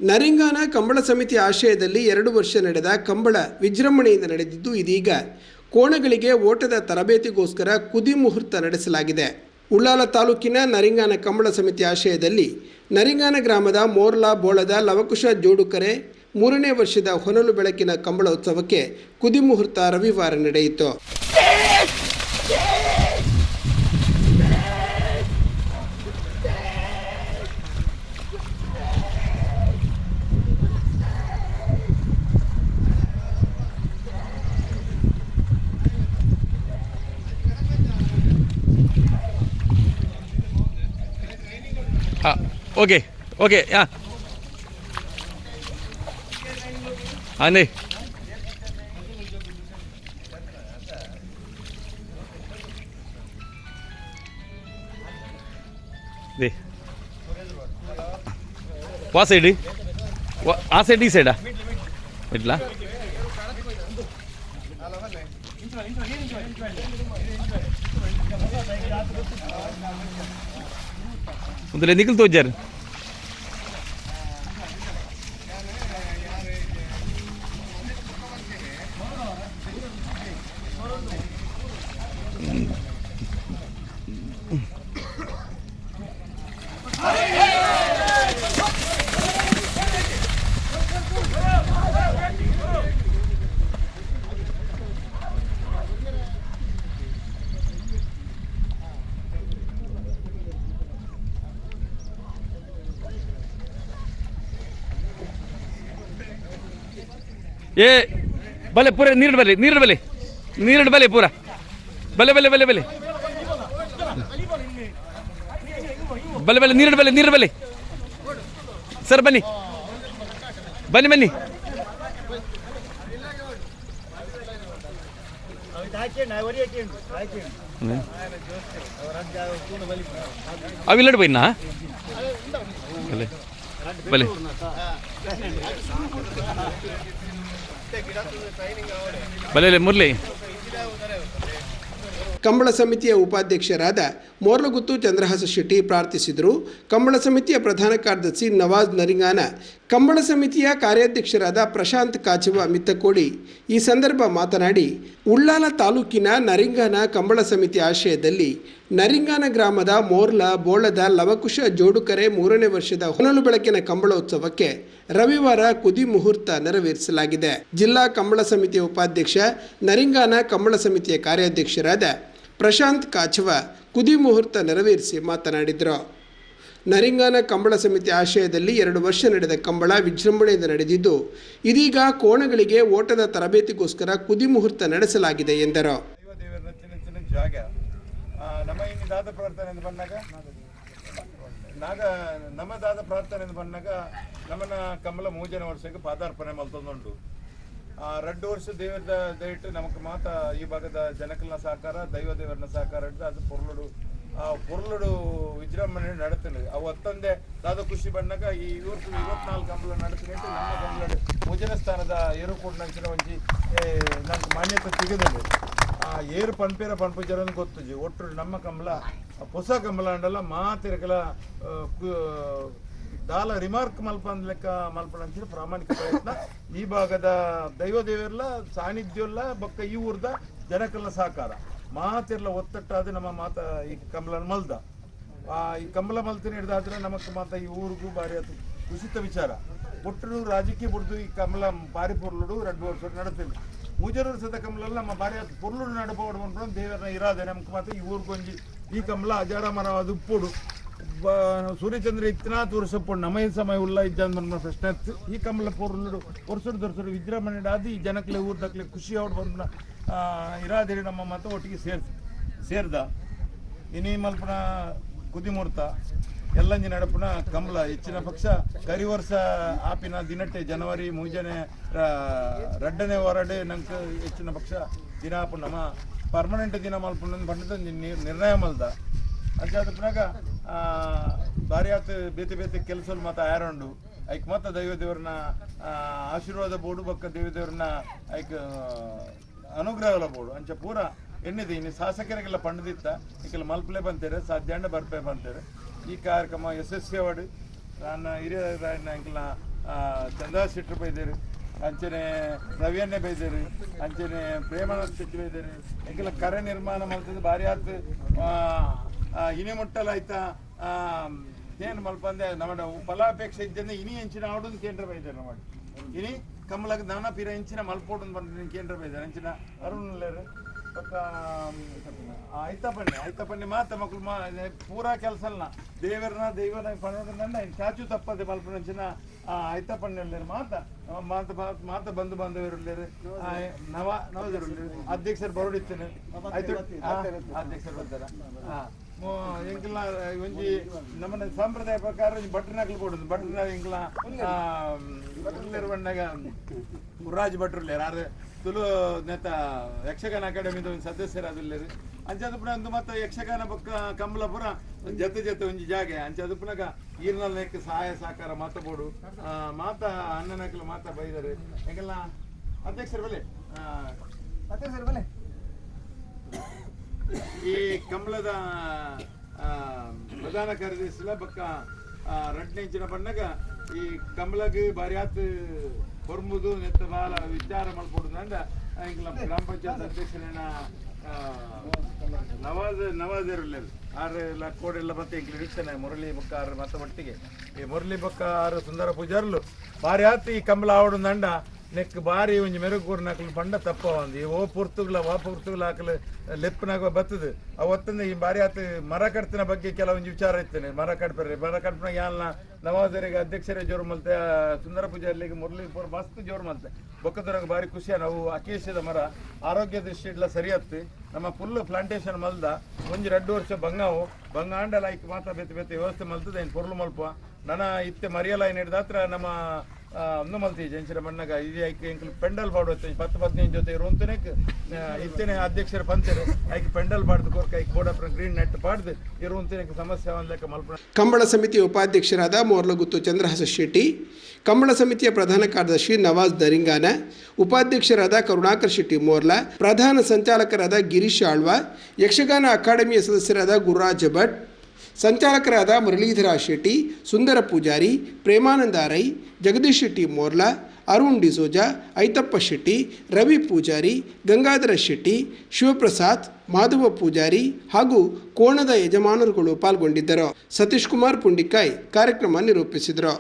ನರಿಂಗಾನ ಕಂಬಳ ಸಮಿತಿ ಆಶ್ರಯದಲ್ಲಿ ಎರಡು ವರ್ಷ ನಡೆದ ಕಂಬಳ ವಿಜೃಂಭಣೆಯಿಂದ ನಡೆದಿದ್ದು ಇದೀಗ ಕೋಣಗಳಿಗೆ ಓಟದ ತರಬೇತಿಗೋಸ್ಕರ ಕುದಿ ಮುಹೂರ್ತ ನಡೆಸಲಾಗಿದೆ. ಉಳ್ಳಾಲ ತಾಲೂಕಿನ ನರಿಂಗಾನ ಕಂಬಳ ಸಮಿತಿ ಆಶ್ರಯದಲ್ಲಿ ನರಿಂಗಾನ ಗ್ರಾಮದ ಮೋರ್ಲಾ, ಬೋಳದ, ಲವಕುಶ, ಜೋಡುಕರೆ ಮೂರನೇ ವರ್ಷದ ಹೊನಲು ಬೆಳಕಿನ ಕಂಬಳ ಉತ್ಸವಕ್ಕೆ ಕುದಿ ಮುಹೂರ್ತ ರವಿವಾರ ನಡೆಯಿತು. ஓகே ஓகே ஆ அண்ணே దే వా సైడ్ ఆ సైడ్ ఈ సైడా ఎట్లా ఇంట్లో ఇంట్లో ಇಡ್ಲಾ ಒಂದಲೇ ನಿಖಿಲ್ ತೋಜಾರ್ ಏ ಬಲೆ ಪೂರ ನೀರು ಬಲೆ ನೀರು ಬಲೆ ನೀರು ಬಲೆ ಪೂರ ಬಲೆ ಬಲೆ ಬಲೆ ಬಲೆ ಬಲೆ ಬಲೆ ನೀರು ಬಲೆ ನೀರು ಬಲೆ ಸರ್ ಬನ್ನಿ ಬನ್ನಿ ಬನ್ನಿ ಹ್ಮ್. ಅವಿಲ್ಲಡು ಬೈನಾ ಬಲೆ ಬಲೆ ಮುರಳಿ ಕಂಬಳ ಸಮಿತಿಯ ಉಪಾಧ್ಯಕ್ಷರಾದ ಮೋರ್ಲಗುತ್ತು ಚಂದ್ರಹಾಸ ಶೆಟ್ಟಿ ಪ್ರಾರ್ಥಿಸಿದರು. ಕಂಬಳ ಸಮಿತಿಯ ಪ್ರಧಾನ ಕಾರ್ಯದರ್ಶಿ ನವಾಜ್ ನರಿಂಗಾನ ಕಂಬಳ ಸಮಿತಿಯ ಕಾರ್ಯಾಧ್ಯಕ್ಷರಾದ ಪ್ರಶಾಂತ್ ಕಾಚವ ಮಿತ್ತಕೋಡಿ ಈ ಸಂದರ್ಭ ಮಾತನಾಡಿ, ಉಳ್ಳಾಲ ತಾಲೂಕಿನ ನರಿಂಗಾನ ಕಂಬಳ ಸಮಿತಿ ಆಶ್ರಯದಲ್ಲಿ ನರಿಂಗಾನ ಗ್ರಾಮದ ಮೋರ್ಲ, ಬೋಳದ ಲವಕುಶ ಜೋಡುಕರೆ ಮೂರನೇ ವರ್ಷದ ಹೊನಲು ಬೆಳಕಿನ ಕಂಬಳೋತ್ಸವಕ್ಕೆ ರವಿವಾರ ಕುದಿ ಮುಹೂರ್ತ ನೆರವೇರಿಸಲಾಗಿದೆ. ಜಿಲ್ಲಾ ಕಂಬಳ ಸಮಿತಿಯ ಉಪಾಧ್ಯಕ್ಷ, ನರಿಂಗಾನ ಕಂಬಳ ಸಮಿತಿಯ ಕಾರ್ಯಾಧ್ಯಕ್ಷರಾದ ಪ್ರಶಾಂತ್ ಕಾಚವ ಕುದಿ ಮುಹೂರ್ತ ನೆರವೇರಿಸಿ ಮಾತನಾಡಿದರು. ನರಿಂಗಾನ ಕಂಬಳ ಸಮಿತಿ ಆಶಯದಲ್ಲಿ ಎರಡು ವರ್ಷ ನಡೆದ ಕಂಬಳ ವಿಜೃಂಭಣೆಯಿಂದ ನಡೆದಿದ್ದು, ಇದೀಗ ಕೋಣಗಳಿಗೆ ಓಟದ ತರಬೇತಿಗೋಸ್ಕರ ಕುದಿ ಮುಹೂರ್ತ ನಡೆಸಲಾಗಿದೆ ಎಂದರು. ನಾಗ ನಮ್ಮದಾದ ಪ್ರಾರ್ಥನೆ ಬಂದಾಗ ನಮ್ಮನ್ನ ಕಮಲ ಮೂಜನ ವರ್ಷಕ್ಕೆ ಪಾದಾರ್ಪಣೆ ಮಲ್ತೊಂದುಂಡು ರೆಡ್ಡು ವರ್ಷ ದೇವರದ ದಯವಿಟ್ಟು ನಮಗೆ ಮಾತ ಈ ಭಾಗದ ಜನಕಲ್ನ ಸಹಕಾರ, ದೈವ ದೇವರನ್ನ ಸಹಕಾರ ಹಿಡಿದು ಅದು ಪೊರ್ಲುಡು ಆ ಪೊರ್ಲುಡು ವಿಜೃಂಭಣೆ ನಡೆತೀನಿ ಅವು ಹತ್ತೊಂದೇ ದಾದ ಖುಷಿ ಬಂದಾಗ ಈ ಇವತ್ತು ಇವತ್ನಾಲ್ಕು ಕಂಬಳ ನಡತನೆ ನಮ್ಮ ಗಂಗಳ ಭೋಜನ ಸ್ಥಾನದ ಏರು ಕೂಡ ನಂಚಿನ ಒಂಜಿ ನಂಗೆ ಮಾನ್ಯತೆ ಸಿಗದಲ್ಲಿ ಆ ಏರು ಪನ್ಪೇರ ಜನ ಗೊತ್ತುಜಿ ಒಟ್ಟು ನಮ್ಮ ಕಂಬಳ ಹೊಸ ಕಂಬಲ ಅಂಡಲ್ಲ ಮಾತಿರಕಲ ದಾಲ ರಿಮಾರ್ಕ್ ಮಲ್ಪ ಅಂದ್ ಲೆಕ್ಕ ಮಲ್ಪಣ ಅಂಚಿನ ಪ್ರಾಮಾಣಿಕ ಪ್ರಯತ್ನ. ಈ ಭಾಗದ ದೈವ ದೇವರಲ್ಲ ಸಾನ್ನಿಧ್ಯ ಬೊಕ್ಕ ಈ ಊರ್ದ ಜನಕಲ್ಲ ಸಹಕಾರ ಮಾತಿರ್ಲ ಒತ್ತಟ್ಟಾದ ನಮ್ಮ ಮಾತ ಈ ಕಂಬಳ ಮಲ್ದ. ಆ, ಈ ಕಂಬಳ ಮಲ್ತಿನ ಹಿಡ್ದಾದ್ರೆ ನಮಕ್ ಮಾತ ಈ ಊರಿಗೂ ಬಾರಿ ಅದು ಕುಸಿತ ವಿಚಾರ. ಒಟ್ಟು ರಾಜಕೀಯ ಬಿಡ್ದು ಈ ಕಮಲ ಬಾರಿ ಪೊರ್ಲುಡು ರೆಡ್ ವರ್ಷ ನಡತಿಲ್ಲ. ಮೂಜರು ಸದ ಕಮಲ ನಮ್ಮ ಬಾರಿ ಅದು ಪೊರ್ಲುಡು ನಡಪೋಡು ಅಂದ್ರೆ ದೇವರನ್ನ ಇರಾದೆ ನಮ್ಗೆ ಮಾತ ಈ ಊರಿಗೊಂಜಿ ಈ ಕಮಲ ಅಜಾರ ಮರ ಅದು ಉಪ್ಪುಡು ಸೂರ್ಯಚಂದ್ರ ಇತ್ತಿನ ಪೊಣ್ಣು ನಮಯ ಸಮಯ ಉಲ್ಲ ಇದ್ದ ಪ್ರಶ್ನೆ. ಈ ಕಮಲ ಪೊರ್ಲುಡು ವರ್ಷ ದೊರಸಡು ವಿಜೃಂಭಣೆ ಆದಿ ಈ ಜನಕ್ಲೆ ಊರ್ ದಕ್ಲೆ ಖುಷಿ ಅವ್ರು ಬಂದ ಇರಾದೇರಿ ನಮ್ಮ ಮತ ಒಟ್ಟಿಗೆ ಸೇರ್, ಸೇರ್ದ. ಇನಿ ಮಲ್ಪನ ಕುದಿಮೂರ್ತ ಎಲ್ಲಂಜಿ ನಡಪನ ಕಮಲ, ಹೆಚ್ಚಿನ ಪಕ್ಷ ಕರಿ ವರ್ಷ ಆಪಿನ ದಿನಟ್ಟೆ ಜನವರಿ ಮುಂಜಾನೆ ರಡ್ಡನೇ ಹೊರಡೆ ನಂಗೆ ಹೆಚ್ಚಿನ ಪಕ್ಷ ದಿನ ನಮ್ಮ ಪರ್ಮನೆಂಟ್ ದಿನ ಮಲ್ಪನ ಬಂಡದ ನಿರ್ಣಯ ಮಲ್ದ. ಅಂಚಾದಪ್ಪನಾಗ ಭಾರಿ ಆತ ಬೇತೆ ಬೇತೆ ಕೆಲಸಲು ಮಾತ ಆಯರಂಡು. ಐಕ್ ಮಾತ ದೈವ ದೇವ್ರನ್ನ ಆಶೀರ್ವಾದ ಬೋಡು ಬಕ್ಕ ದೈವ ದೇವ್ರನ್ನ ಐಕ್ ಅನುಗ್ರಹಗಳ ಬೋಡು ಅಂಚ ಪೂರ ಎಣ್ಣಿದೆ. ಇನ್ನು ಶಾಸಕರಿಗೆಲ್ಲ ಪಂಡದಿತ್ತ ಈಗೆಲ್ಲ ಮಲ್ಪಲೆ ಬಂತೇರೆ ಸಾಧ್ಯಾಂಡ ಬರ್ಪೆ ಬಂತೇರೆ. ಈ ಕಾರ್ಯಕ್ರಮ ಯಶಸ್ವಿ ಅವಾರ್ಡ್. ನನ್ನ ಹಿರಿಯ ಅಂಕಲ್ನ ಚಂದಾ ಶೆಟ್ರು ಬೈದೇರಿ, ಅಂಚನೆ ರವಿಯನ್ನೇ ಬೈದೇರಿ, ಅಂಚನೆ ಪ್ರೇಮಾನಂದ ಶೆಟ್ಟಿ ಬೈದೇರಿ. ಈಗೆಲ್ಲ ಕರೆ ನಿರ್ಮಾಣ ಮಾಡ್ತದೆ ಭಾರಿ ಆತು. ಇನಿ ಮುಟ್ಟಲಾಯ್ತ ಆಯ್ತಾ? ಏನು ಏನ್ ಮಲ್ಪಂದೆ ನಮ್ಮ ಫಲಾಪೇಕ್ಷೆ ಇದ್ದಂದೆ ಇನಿ ಹೆಂಚಿನ ಆಡೋದು ಕೇಂದ್ರ ಬೈದೇರಿ ನಮ್ಮ ಇನಿ ಕಮಲಗ್ ದಾನ ಪೀರ ಹೆಂಚಿನ ಮಲ್ಪೋಡು ಬಂದ್ರೆ ಕೇಂದ್ರ ಬೈದಾರೆ ಹೆಂಚಿನ ಅರುಣ್ ಲೇರು. ಪಕ್ಕ ಆಯ್ತಪ್ಪಣ್ಣೆ. ಆಯ್ತಪ್ಪಣ್ಣೆ ಮಾತ ಮಕ್ಕಳು ಮಾ ಪೂರಾ ಕೆಲಸಲ್ನ ದೇವರನ್ನ ದೇವರ ಪಣೋದ್ರಿಂದ ಚಾಚು ತಪ್ಪದೆ ಮಲ್ಪನಂಚಿನ ಆಯ್ತಪ್ಪಣ್ಣೆ ಮಾತ ಮಾತ ಮಾತ- ಮಾತ ಬಂಧು ಬಾಂಧವರು ನವ ನವದರು ಅಧ್ಯಕ್ಷರು ಬರೋಡಿತ್ತೇನೆ ಆ, ಅಧ್ಯಕ್ಷರು ಬರ್ತಾರ. ಹಾ ಎಂಕ್ಲ ಒಂಜಿ ನಮ್ಮನ್ನ ಸಂಪ್ರದಾಯ ಪ್ರಕಾರ ಭಟ್ರನಾಗ್ಲು ಕೊಡುದು. ಭಟ್ರನ ಎಂಕ್ಲ ಭಟ್ರಲೇರು ಬಂದಾಗ ಮುರಾಜ್ ಭಟ್ರಲೇರು ಆದ್ರೆ ತುಳು ನೆತ್ತ ಯಕ್ಷಗಾನ ಅಕಾಡೆಮಿದ ಒಂದು ಸದಸ್ಯರಾದಿಲ್ಲೇರು ಅಂಚಾದಪುರ ಒಂದು ಮತ್ತೆ ಯಕ್ಷಗಾನ ಬೊಕ್ಕ ಕಂಬಳಪುರ ಜತೆ ಜತೆ ಒಂಜಿ ಜಾಗೆ. ಅಂಚಾದಪುನಾಗ ಈರ್ನಲ್ ನೆಕ್ ಸಹಾಯ ಸಹಕಾರ ಮಾತಬೋಡು ಮಾತ ಅಣ್ಣನಕ್ಲು ಮಾತ ಬೈದರೆ. ಎಂಗೆಲ್ಲ ಅಧ್ಯಕ್ಷರ ಬಲೆ ಅಧ್ಯಕ್ಷರ ಬಲೆ ಈ ಕಂಬಳದ ಪ್ರಧಾನ ಕಾರ್ಯದರ್ಶಿಲ ಬಕ್ಕ ಇಂಚಿನ ಬಣ್ಣಗ ಈ ಕಂಬಳಗ್ ಬಾರಿ ಆತ್ ನೆತ್ತ ಬಾಲ ವಿಚಾರ ಮಲ್ಪಡುದಂದ ನಮ್ಮ ಗ್ರಾಮ ಪಂಚಾಯತ್ ಅಧ್ಯಕ್ಷರೇನ ನವಾಜ್ ನವಾಜ್ ಇರಲಿಲ್ಲ. ಆರು ಎಲ್ಲ ಮತ್ತೆ ಇಂಗ್ಲ ಇಡ್ತಾನೆ, ಮುರಳಿ ಬಕ್ಕ ಆರು ಮತ್ತೆ ಒಟ್ಟಿಗೆ ಈ ಮುರಳಿ ಬಕ್ಕ ಆರು ಸುಂದರ ಪೂಜಾರ್ಲು ಬಾರಿ ಈ ಕಂಬಳ ಆವಡುದಂಡ ನೆಕ್ ಬಾರಿ ಒಂಜಿ ಮೆರುಗೂರ್ ನಾಕಲು ಪಂಡ ತಪ್ಪ ಒಂದು. ಓ ಪುರ್ತುಗಳ ವಾ ಪುರ್ತುಗಳ ಹಾಕಲು ಲೆಪ್ಪನಾಗ ಬತ್ತದು. ಅವತ್ತಂದ ಈ ಬಾರಿ ಆತ ಮರ ಕಡ್ತಿನ ಬಗ್ಗೆ ಕೆಲವೊಂದು ವಿಚಾರ ಇರ್ತೇನೆ ಮರ ಕಡ್ಪರೆ ಮರ ಕಡ್ಪನ ಯಾಲ್ನ ನವಾಜರಿಗೆ ಅಧ್ಯಕ್ಷರೇ ಜೋರು ಮಲ್ತೆ ಸುಂದರ ಪೂಜಾರ್ಲಿಗೆ ಮುರಳಿ ಪೂರ ಮಸ್ತ್ ಜೋರು ಮಲ್ತೆ. ಬೊಕ್ಕದೊರಗ ಬಾರಿ ಖುಷಿಯ ನಾವು ಅಕೇಶದ ಮರ ಆರೋಗ್ಯ ದೃಷ್ಟಿ ಇಡ್ಲ ಸರಿ ಹತ್ತಿ ನಮ್ಮ ಫುಲ್ ಪ್ಲಾಂಟೇಶನ್ ಮಲ್ದ. ಒಂಜಿ ಎರಡು ವರ್ಷ ಬಂಗಾವು. ಬಂಗಾಂಡ ಲೈಕ್ ಮಾತ್ರ ಬೇತೆ ಬೇತೆ ವ್ಯವಸ್ಥೆ ಮಲ್ತದ ಏನು ಪೊರ್ಲು ಮಲ್ಪ ನನ್ನ ಇತ್ತೆ ಮರಿಯಲ ಏನು ಹಿಡ್ದಾತ್ರ ನಮ್ಮ ಇದೇ ಇದು ಐಕ್ ಎಂಕಲ್ ಪೆಂಡಲ್ ಬಾಡು ಪತ್ತು ಪದಿನೈದು ಜೊತೆ ಇರುವಂತನೆ ಇತ್ತೇನೆ ಅಧ್ಯಕ್ಷರ ಪಂಚರು. ಐಕ್ ಪೆಂಡಲ್ ಬಾಡ್ದು ಕೊರ್ಕ ಐಕ್ ಬೋಡಪ್ರ ಗ್ರೀನ್ ನೆಟ್ ಪಾಡ್ದು ಇರುವಂತನೆ ಸಮಸ್ಯೆ ಲೆಕ್ಕ ಮಲ್ಪನ ಕಂಬಳ ಸಮಿತಿ ಉಪಾಧ್ಯಕ್ಷರಾದ ಮೋರ್ಲಗುತ್ತು ಚಂದ್ರಹಾಸ ಶೆಟ್ಟಿ, ಕಂಬಳ ಸಮಿತಿಯ ಪ್ರಧಾನ ಕಾರ್ಯದರ್ಶಿ ನವಾಜ್ ದರಿಂಗಾನ, ಉಪಾಧ್ಯಕ್ಷರಾದ ಕರುಣಾಕರ್ ಶೆಟ್ಟಿ ಮೋರ್ಲ, ಪ್ರಧಾನ ಸಂಚಾಲಕರಾದ ಗಿರೀಶ್ ಆಳ್ವ, ಯಕ್ಷಗಾನ ಅಕಾಡೆಮಿಯ ಸದಸ್ಯರಾದ ಗುರುರಾಜ ಭಟ್ ಸಂಚಾಲಕರಾದ ಮುರಳೀಧರ ಶೆಟ್ಟಿ, ಸುಂದರ ಪೂಜಾರಿ, ಪ್ರೇಮಾನಂದ ರೈ, ಜಗದೀಶ್ ಶೆಟ್ಟಿ ಮೋರ್ಲಾ, ಅರುಣ್ ಡಿಸೋಜಾ, ಐತಪ್ಪ ಶೆಟ್ಟಿ, ರವಿ ಪೂಜಾರಿ, ಗಂಗಾಧರ ಶೆಟ್ಟಿ, ಶಿವಪ್ರಸಾದ್, ಮಾಧವ ಪೂಜಾರಿ ಹಾಗೂ ಕೋಣದ ಯಜಮಾನರುಗಳು ಪಾಲ್ಗೊಂಡಿದ್ದರು. ಸತೀಶ್ ಕುಮಾರ್ ಪುಂಡಿಕಾಯ್ ಕಾರ್ಯಕ್ರಮ ನಿರೂಪಿಸಿದರು.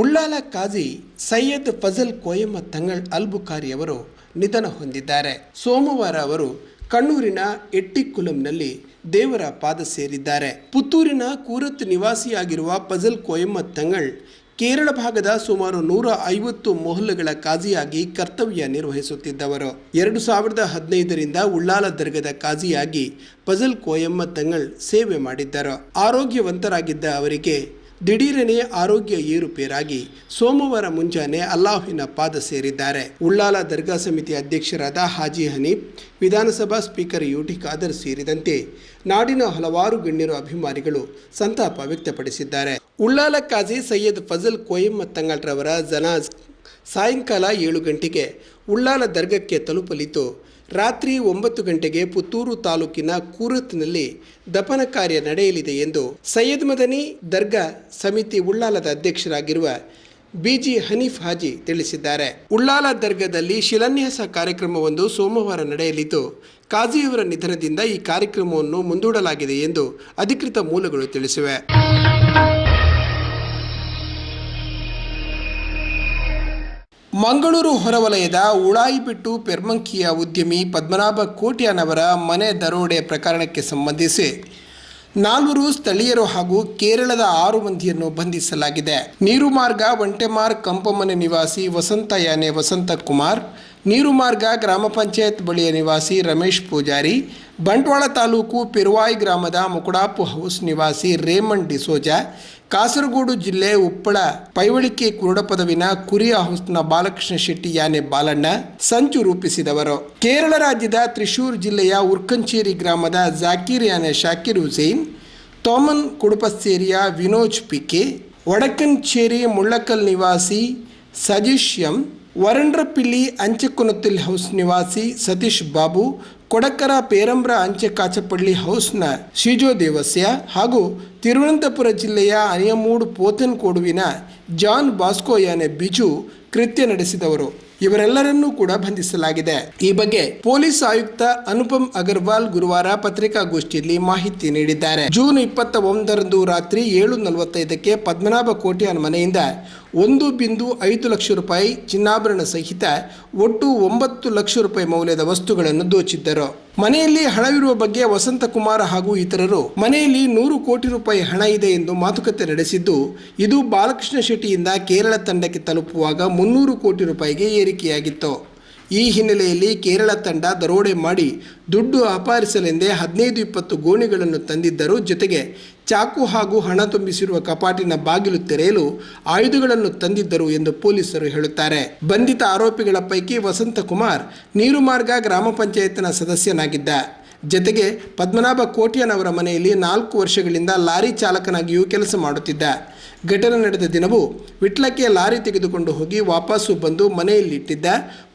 ಉಳ್ಳಾಲ ಕಾಜಿ ಸೈಯದ್ ಫಜಲ್ ಕೋಯಮ್ಮ ತಂಗಳ್ ಅಲ್ಬುಕಾರಿ ಅವರು ನಿಧನ ಹೊಂದಿದ್ದಾರೆ. ಸೋಮವಾರ ಅವರು ಕಣ್ಣೂರಿನ ಎಟ್ಟಿಕುಲಂನಲ್ಲಿ ದೇವರ ಪಾದ ಸೇರಿದ್ದಾರೆ. ಪುತ್ತೂರಿನ ಕೂರತ್ ನಿವಾಸಿಯಾಗಿರುವ ಪಜಲ್ ಕೋಯಮ್ಮ ತಂಗಳ್ ಕೇರಳ ಭಾಗದ ಸುಮಾರು ನೂರ ಐವತ್ತು ಮೊಹಲ್ಲಗಳ ಕಾಜಿಯಾಗಿ ಕರ್ತವ್ಯ ನಿರ್ವಹಿಸುತ್ತಿದ್ದವರು. ಎರಡು ಸಾವಿರದ ಹದಿನೈದರಿಂದ ಉಳ್ಳಾಲ ದರ್ಗದ ಕಾಜಿಯಾಗಿ ಪಜಲ್ ಕೋಯಮ್ಮ ತಂಗಳ್ ಸೇವೆ ಮಾಡಿದ್ದರು. ಆರೋಗ್ಯವಂತರಾಗಿದ್ದ ಅವರಿಗೆ ದಿಢೀರನೆ ಆರೋಗ್ಯ ಏರುಪೇರಾಗಿ ಸೋಮವಾರ ಮುಂಜಾನೆ ಅಲ್ಲಾಹುವಿನ ಪಾದ ಸೇರಿದ್ದಾರೆ. ಉಳ್ಳಾಲ ದರ್ಗಾ ಸಮಿತಿ ಅಧ್ಯಕ್ಷರಾದ ಹಾಜಿ ಹನೀಫ್, ವಿಧಾನಸಭಾ ಸ್ಪೀಕರ್ ಯುಟಿ ಖಾದರ್ ಸೇರಿದಂತೆ ನಾಡಿನ ಹಲವಾರು ಗಣ್ಯರು ಅಭಿಮಾನಿಗಳು ಸಂತಾಪ ವ್ಯಕ್ತಪಡಿಸಿದ್ದಾರೆ. ಉಳ್ಳಾಲ ಖಾಜಿ ಸೈಯದ್ ಫಜಲ್ ಕೋಯಮ್ಮ ತಂಗಳ್ರವರ ಜನಾಜ್ ಸಾಯಂಕಾಲ ಏಳು ಗಂಟೆಗೆ ಉಳ್ಳಾಲ ದರ್ಗಕ್ಕೆ ತಲುಪಲಿದ್ದು ರಾತ್ರಿ ಒಂಬತ್ತು ಗಂಟೆಗೆ ಪುತ್ತೂರು ತಾಲೂಕಿನ ಕೂರತ್ನಲ್ಲಿ ದಫನ ಕಾರ್ಯ ನಡೆಯಲಿದೆ ಎಂದು ಸೈಯದ್ ಮದನಿ ದರ್ಗಾ ಸಮಿತಿ ಉಳ್ಳಾಲದ ಅಧ್ಯಕ್ಷರಾಗಿರುವ ಬಿಜಿ ಹನೀಫ್ ಹಾಜಿ ತಿಳಿಸಿದ್ದಾರೆ. ಉಳ್ಳಾಲ ದರ್ಗಾದಲ್ಲಿ ಶಿಲಾನ್ಯಾಸ ಕಾರ್ಯಕ್ರಮವೊಂದು ಸೋಮವಾರ ನಡೆಯಲಿದ್ದು, ಕಾಜಿಯವರ ನಿಧನದಿಂದ ಈ ಕಾರ್ಯಕ್ರಮವನ್ನು ಮುಂದೂಡಲಾಗಿದೆ ಎಂದು ಅಧಿಕೃತ ಮೂಲಗಳು ತಿಳಿಸಿವೆ. ಮಂಗಳೂರು ಹೊರವಲಯದ ಉಳಾಯಿಬಿಟ್ಟು ಪೆರ್ಮಂಕಿಯ ಉದ್ಯಮಿ ಪದ್ಮನಾಭ ಕೋಟ್ಯಾನವರ ಮನೆ ದರೋಡೆ ಪ್ರಕರಣಕ್ಕೆ ಸಂಬಂಧಿಸಿ ನಾಲ್ವರು ಸ್ಥಳೀಯರು ಹಾಗೂ ಕೇರಳದ ಆರು ಮಂದಿಯನ್ನು ಬಂಧಿಸಲಾಗಿದೆ. ನೀರುಮಾರ್ಗ ಒಂಟೆಮಾರ್, ಕಂಪಮನೆ ನಿವಾಸಿ ವಸಂತ ಯಾನೆ ವಸಂತ ಕುಮಾರ್ ನೀರುಮಾರ್ಗ ಗ್ರಾಮ ಪಂಚಾಯತ್ ಬಳಿಯ ನಿವಾಸಿ ರಮೇಶ್ ಪೂಜಾರಿ, ಬಂಟ್ವಾಳ ತಾಲೂಕು ಪೆರುವಾಯಿ ಗ್ರಾಮದ ಮುಕುಡಾಪು ಹೌಸ್ ನಿವಾಸಿ ರೇಮಂಡ್ ಡಿಸೋಜಾ, ಕಾಸರಗೋಡು ಜಿಲ್ಲೆ ಉಪ್ಪಳ ಪೈವಳಿಕೆ ಕುರುಡ ಪದವಿನ ಕುರಿಯ ಹೌಸ್ನ ಬಾಲಕೃಷ್ಣ ಶೆಟ್ಟಿ ಯಾನೆ ಬಾಲಣ್ಣ ಸಂಚು ರೂಪಿಸಿದವರು. ಕೇರಳ ರಾಜ್ಯದ ತ್ರಿಶೂರ್ ಜಿಲ್ಲೆಯ ಉರ್ಕಂಚೇರಿ ಗ್ರಾಮದ ಜಾಕೀರ್ ಯಾನೆ ಶಾಕಿರ್ ಹುಸೇನ್, ತೋಮನ್ ಕುಡುಪಸ್ಸೇರಿಯ ವಿನೋಜ್ ಪಿಕೆ ವಡಕನ್ಚೇರಿ ಮುಳ್ಳಕಲ್ ನಿವಾಸಿ ಸಜೀಶ್ ಎಂ ವರಂಡ್ರಪಿಳ್ಳಿ ಕುನತಿಲ್ ಹೌಸ್ ನಿವಾಸಿ ಸತೀಶ್ ಬಾಬು, ಕೊಡಕರ ಪೇರಂಬ್ರ ಅಂಚೆ ಕಾಚಪಳ್ಳಿ ಹೌಸ್ನ ಶಿಜೋ ದೇವಸ್ಯ ಹಾಗೂ ತಿರುವನಂತಪುರ ಜಿಲ್ಲೆಯ ಅನಿಯಮೂಡ್ ಪೋತನ್ಕೋಡುವಿನ ಜಾನ್ ಬಾಸ್ಕೋ ಯಾನೆ ಬಿಜು ಕೃತ್ಯ ನಡೆಸಿದವರು. ಇವರೆಲ್ಲರನ್ನೂ ಕೂಡ ಬಂಧಿಸಲಾಗಿದೆ. ಈ ಬಗ್ಗೆ ಪೊಲೀಸ್ ಆಯುಕ್ತ ಅನುಪಮ್ ಅಗರ್ವಾಲ್ ಗುರುವಾರ ಪತ್ರಿಕಾಗೋಷ್ಠಿಯಲ್ಲಿ ಮಾಹಿತಿ ನೀಡಿದ್ದಾರೆ. ಜೂನ್ ಇಪ್ಪತ್ತ ಒಂದರಂದು ರಾತ್ರಿ ಏಳು ನಲವತ್ತೈದಕ್ಕೆ ಪದ್ಮನಾಭ ಕೋಟ್ಯಾನ್ ಮನೆಯಿಂದ ಒಂದು ಬಿಂದು ಐದು ಲಕ್ಷ ರೂಪಾಯಿ ಚಿನ್ನಾಭರಣ ಸಹಿತ ಒಟ್ಟು ಒಂಬತ್ತು ಲಕ್ಷ ರೂಪಾಯಿ ಮೌಲ್ಯದ ವಸ್ತುಗಳನ್ನು ದೋಚಿದ್ದರು. ಮನೆಯಲ್ಲಿ ಹಣವಿರುವ ಬಗ್ಗೆ ವಸಂತಕುಮಾರ್ ಹಾಗೂ ಇತರರು ಮನೆಯಲ್ಲಿ ನೂರು ಕೋಟಿ ರೂಪಾಯಿ ಹಣ ಇದೆ ಎಂದು ಮಾತುಕತೆ ನಡೆಸಿದ್ದು, ಇದು ಬಾಲಕೃಷ್ಣ ಶೆಟ್ಟಿಯಿಂದ ಕೇರಳ ತಂಡಕ್ಕೆ ತಲುಪುವಾಗ ಮುನ್ನೂರು ಕೋಟಿ ರೂಪಾಯಿಗೆ ಏರಿಕೆಯಾಗಿತ್ತು. ಈ ಹಿನ್ನೆಲೆಯಲ್ಲಿ ಕೇರಳ ತಂಡ ದರೋಡೆ ಮಾಡಿ ದುಡ್ಡು ಅಪಹರಿಸಲೆಂದೇ ಹದಿನೈದು ಇಪ್ಪತ್ತು ಗೋಣಿಗಳನ್ನು ತಂದಿದ್ದರು. ಜೊತೆಗೆ ಚಾಕು ಹಾಗೂ ಹಣ ತುಂಬಿಸಿರುವ ಕಪಾಟಿನ ಬಾಗಿಲು ತೆರೆಯಲು ಆಯುಧಗಳನ್ನು ತಂದಿದ್ದರು ಎಂದು ಪೊಲೀಸರು ಹೇಳುತ್ತಾರೆ. ಬಂಧಿತ ಆರೋಪಿಗಳ ಪೈಕಿ ವಸಂತಕುಮಾರ್ ನೀರುಮಾರ್ಗ ಗ್ರಾಮ ಪಂಚಾಯತ್ನ ಸದಸ್ಯನಾಗಿದ್ದ. ಜತೆಗೆ ಪದ್ಮನಾಭ ಕೋಟಿಯನವರ ಮನೆಯಲ್ಲಿ ನಾಲ್ಕು ವರ್ಷಗಳಿಂದ ಲಾರಿ ಚಾಲಕನಾಗಿಯೂ ಕೆಲಸ ಮಾಡುತ್ತಿದ್ದ. ಘಟನೆ ನಡೆದ ದಿನವೂ ವಿಟ್ಲಕ್ಕೆ ಲಾರಿ ತೆಗೆದುಕೊಂಡು ಹೋಗಿ ವಾಪಸ್ಸು ಬಂದು ಮನೆಯಲ್ಲಿಟ್ಟಿದ್ದ.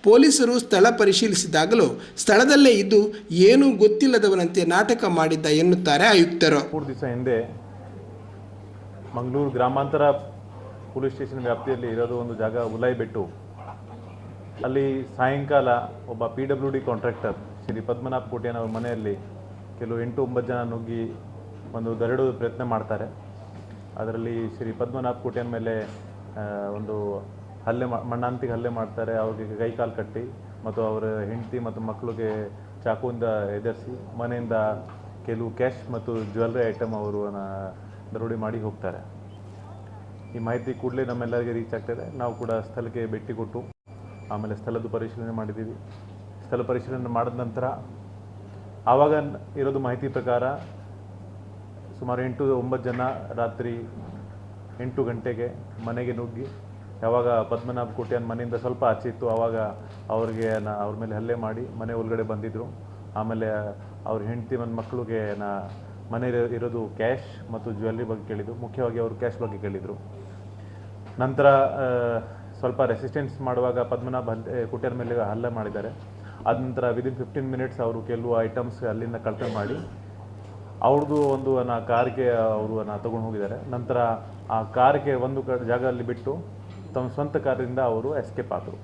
ಪೊಲೀಸರು ಸ್ಥಳ ಪರಿಶೀಲಿಸಿದಾಗಲೂ ಸ್ಥಳದಲ್ಲೇ ಇದ್ದು ಏನೂ ಗೊತ್ತಿಲ್ಲದವನಂತೆ ನಾಟಕ ಮಾಡಿದ್ದ ಎನ್ನುತ್ತಾರೆ ಆಯುಕ್ತರು. ಮೂರು ದಿವಸ ಹಿಂದೆ ಮಂಗಳೂರು ಗ್ರಾಮಾಂತರ ಪೊಲೀಸ್ ಸ್ಟೇಷನ್ ವ್ಯಾಪ್ತಿಯಲ್ಲಿ ಇರೋದು ಒಂದು ಜಾಗ ಉಲಾಯಿಬೆಟ್ಟು ಅಲ್ಲಿ ಸಾಯಂಕಾಲ ಒಬ್ಬ P W D contractor Shri Padmanabha Kotian ಅವರ ಮನೆಯಲ್ಲಿ ಕೆಲವು ಎಂಟು ಒಂಬತ್ತು ಜನ ನುಗ್ಗಿ ಒಂದು ದರಡು ಪ್ರಯತ್ನ ಮಾಡ್ತಾರೆ. ಅದರಲ್ಲಿ ಶ್ರೀ ಪದ್ಮನಾಭ ಕೋಟ್ಯಾನ್ ಮೇಲೆ ಒಂದು ಹಲ್ಲೆ ಮಣ್ಣಾಂತಿಗೆ ಹಲ್ಲೆ ಮಾಡ್ತಾರೆ. ಅವ್ರಿಗೆ ಕೈ ಕಾಲು ಕಟ್ಟಿ ಮತ್ತು ಅವರ ಹೆಂಡತಿ ಮತ್ತು ಮಕ್ಕಳಿಗೆ ಚಾಕುವಿಂದ ಎದುರಿಸಿ ಮನೆಯಿಂದ ಕೆಲವು ಕ್ಯಾಶ್ ಮತ್ತು ಜ್ಯುವೆಲ್ರಿ ಐಟಮ್ ಅವರು ದರೋಡೆ ಮಾಡಿ ಹೋಗ್ತಾರೆ. ಈ ಮಾಹಿತಿ ಕೂಡಲೇ ನಮ್ಮೆಲ್ಲರಿಗೆ ರೀಚ್ ಆಗ್ತದೆ ನಾವು ಕೂಡ ಸ್ಥಳಕ್ಕೆ ಭೇಟಿ ಕೊಟ್ಟು ಆಮೇಲೆ ಸ್ಥಳದ ಪರಿಶೀಲನೆ ಮಾಡಿದ್ದೀವಿ. ಸ್ಥಳ ಪರಿಶೀಲನೆ ಮಾಡಿದ ನಂತರ ಆವಾಗ ಇರೋದು ಮಾಹಿತಿ ಪ್ರಕಾರ ಸುಮಾರು ಎಂಟು ಒಂಬತ್ತು ಜನ ರಾತ್ರಿ ಎಂಟು ಗಂಟೆಗೆ ಮನೆಗೆ ನುಗ್ಗಿ, ಯಾವಾಗ ಪದ್ಮನಾಭ ಕೋಟ್ಯಾನ್ ಮನೆಯಿಂದ ಸ್ವಲ್ಪ ಆಚೆ ಇತ್ತು, ಆವಾಗ ಅವ್ರಿಗೆ ನಾ ಅವ್ರ ಮೇಲೆ ಹಲ್ಲೆ ಮಾಡಿ ಮನೆ ಒಳಗಡೆ ಬಂದಿದ್ದರು ಆಮೇಲೆ ಅವ್ರ ಹೆಂಡತಿ ಮತ್ತು ಮಕ್ಕಳಿಗೆ ನಾ ಮನೆ ಇರೋದು ಕ್ಯಾಶ್ ಮತ್ತು ಜ್ಯುವೆಲ್ಲರಿ ಬಗ್ಗೆ ಕೇಳಿದರು. ಮುಖ್ಯವಾಗಿ ಅವರು ಕ್ಯಾಶ್ ಬಗ್ಗೆ ಕೇಳಿದರು. ನಂತರ ಸ್ವಲ್ಪ ರೆಸಿಸ್ಟೆನ್ಸ್ ಮಾಡುವಾಗ ಪದ್ಮನಾಭ ಹಲ್ಲೆ ಕುಟಿಯರ್ ಮೇಲೆ ಹಲ್ಲೆ ಮಾಡಿದ್ದಾರೆ. ಅದ ನಂತರ ವಿದಿನ್ ಫಿಫ್ಟೀನ್ ಮಿನಿಟ್ಸ್ ಅವರು ಕೆಲವು ಐಟಮ್ಸ್ ಅಲ್ಲಿಂದ ಕಳಪೆ ಮಾಡಿ ಅವ್ರದ್ದು ಒಂದು ನಾ ಕಾರ್ಗೆ ಅವರು ನಾ ತಗೊಂಡು ಹೋಗಿದ್ದಾರೆ ನಂತರ ಆ ಕಾರ್ಗೆ ಒಂದು ಜಾಗ ಅಲ್ಲಿ ಬಿಟ್ಟು ತಮ್ಮ ಸ್ವಂತ ಕಾರಿಂದ ಅವರು ಎಸ್ಕೇಪ್ ಆದರು.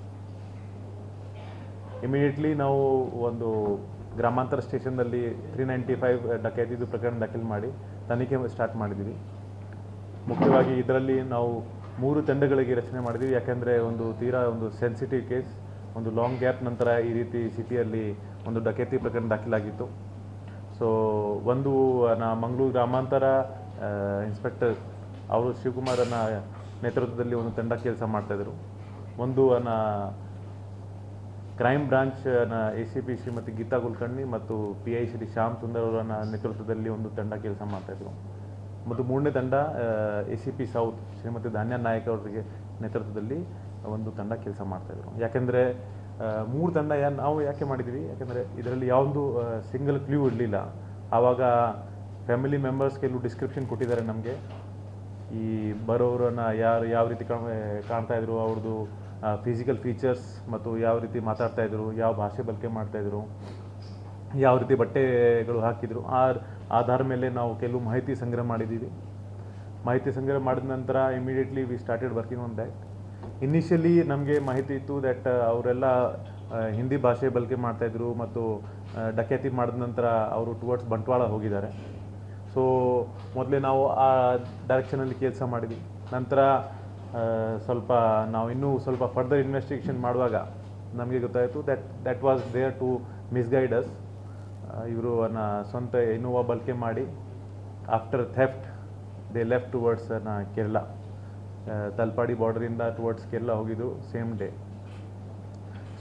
ಇಮಿಡಿಯೇಟ್ಲಿ ನಾವು ಒಂದು ಗ್ರಾಮಾಂತರ ಸ್ಟೇಷನ್ನಲ್ಲಿ ತ್ರೀ ನೈಂಟಿ ಫೈವ್ ಡಕೈತಿದ್ದು ಪ್ರಕರಣ ದಾಖಲು ಮಾಡಿ ತನಿಖೆ ಸ್ಟಾರ್ಟ್ ಮಾಡಿದ್ದೀವಿ ಮುಖ್ಯವಾಗಿ ಇದರಲ್ಲಿ ನಾವು ಮೂರು ತಂಡಗಳಿಗೆ ರಚನೆ ಮಾಡಿದ್ದೀವಿ ಯಾಕೆಂದರೆ ಒಂದು ತೀರಾ ಒಂದು ಸೆನ್ಸಿಟಿವ್ ಕೇಸ್ ಒಂದು ಲಾಂಗ್ ಗ್ಯಾಪ್ ನಂತರ ಈ ರೀತಿ ಸಿಟಿಯಲ್ಲಿ ಒಂದು ಡಕೇತಿ ಪ್ರಕರಣ ದಾಖಲಾಗಿತ್ತು. ಸೊ ಒಂದು ನಾ ಮಂಗಳೂರು ಗ್ರಾಮಾಂತರ ಇನ್ಸ್ಪೆಕ್ಟರ್ ಅವರು ಶಿವಕುಮಾರನ ನೇತೃತ್ವದಲ್ಲಿ ಒಂದು ತಂಡ ಕೆಲಸ ಮಾಡ್ತಾಯಿದ್ರು ಒಂದು ನ crime ಬ್ರಾಂಚ್ನ A C P Shrimati Geeta Kulkarni ಮತ್ತು ಪಿ ಐ ಶ್ರೀ ಶ್ಯಾಮ್ ಸುಂದರ್ ಅವರ ನೇತೃತ್ವದಲ್ಲಿ ಒಂದು ತಂಡ ಕೆಲಸ ಮಾಡ್ತಾಯಿದ್ರು ಮತ್ತು ಮೂರನೇ ತಂಡ A C P south Shrimati Dhanya Nayak ಅವರಿಗೆ ನೇತೃತ್ವದಲ್ಲಿ ಒಂದು ತಂಡ ಕೆಲಸ ಮಾಡ್ತಾಯಿದ್ರು ಯಾಕೆಂದರೆ ಮೂರು ತಂಡ ಯಾ, ನಾವು ಯಾಕೆ ಮಾಡಿದ್ವಿ? ಯಾಕೆಂದರೆ ಇದರಲ್ಲಿ ಯಾವೊಂದು ಸಿಂಗಲ್ ಕ್ಲೂ ಇರಲಿಲ್ಲ. ಆವಾಗ ಫ್ಯಾಮಿಲಿ ಮೆಂಬರ್ಸ್ ಕೆಲವು ಡಿಸ್ಕ್ರಿಪ್ಷನ್ ಕೊಟ್ಟಿದ್ದಾರೆ ನಮಗೆ. ಈ ಬರೋರನ್ನ ಯಾರು, ಯಾವ ರೀತಿ ಕಾಣ್ ಕಾಣ್ತಾ ಇದ್ರು ಅವ್ರದ್ದು ಫಿಸಿಕಲ್ ಫೀಚರ್ಸ್ ಮತ್ತು ಯಾವ ರೀತಿ ಮಾತಾಡ್ತಾ ಇದ್ರು, ಯಾವ ಭಾಷೆ ಬಳಕೆ ಮಾಡ್ತಾ ಇದ್ರು, ಯಾವ ರೀತಿ ಬಟ್ಟೆಗಳು ಹಾಕಿದ್ರು, ಆ ಆಧಾರ ಮೇಲೆ ನಾವು ಕೆಲವು ಮಾಹಿತಿ ಸಂಗ್ರಹ ಮಾಡಿದ್ದೀವಿ ಮಾಹಿತಿ ಸಂಗ್ರಹ ಮಾಡಿದ ನಂತರ immediately we started working on that initially ನಮಗೆ ಮಾಹಿತಿ ಇತ್ತು ದಟ್ ಅವರೆಲ್ಲ ಹಿಂದಿ ಭಾಷೆ ಬಳಕೆ ಮಾಡ್ತಾಯಿದ್ರು ಮತ್ತು ಡಕೆತಿ ಮಾಡಿದ ನಂತರ ಅವರು ಟುವರ್ಡ್ಸ್ ಬಂಟ್ವಾಳ ಹೋಗಿದ್ದಾರೆ. ಸೊ ಮೊದಲೇ ನಾವು ಆ ಡೈರೆಕ್ಷನಲ್ಲಿ ಕೆಲಸ ಮಾಡಿದ್ವಿ. ನಂತರ ಸ್ವಲ್ಪ ನಾವು ಇನ್ನೂ ಸ್ವಲ್ಪ ಫರ್ದರ್ ಇನ್ವೆಸ್ಟಿಗೇಷನ್ ಮಾಡುವಾಗ ನಮಗೆ ಗೊತ್ತಾಯಿತು that that was there to misguide us ಇವರು ಅನ್ನ ಸ್ವಂತ ಇನೋವಾ ಬಳಕೆ ಮಾಡಿ after theft they left towards ಅನ್ನ ಕೇರಳ. ತಲ್ಪಾಡಿ ಬಾರ್ಡರಿಂದ ಟುವರ್ಡ್ಸ್ ಕೇರಳ ಹೋಗಿದ್ದು ಸೇಮ್ ಡೇ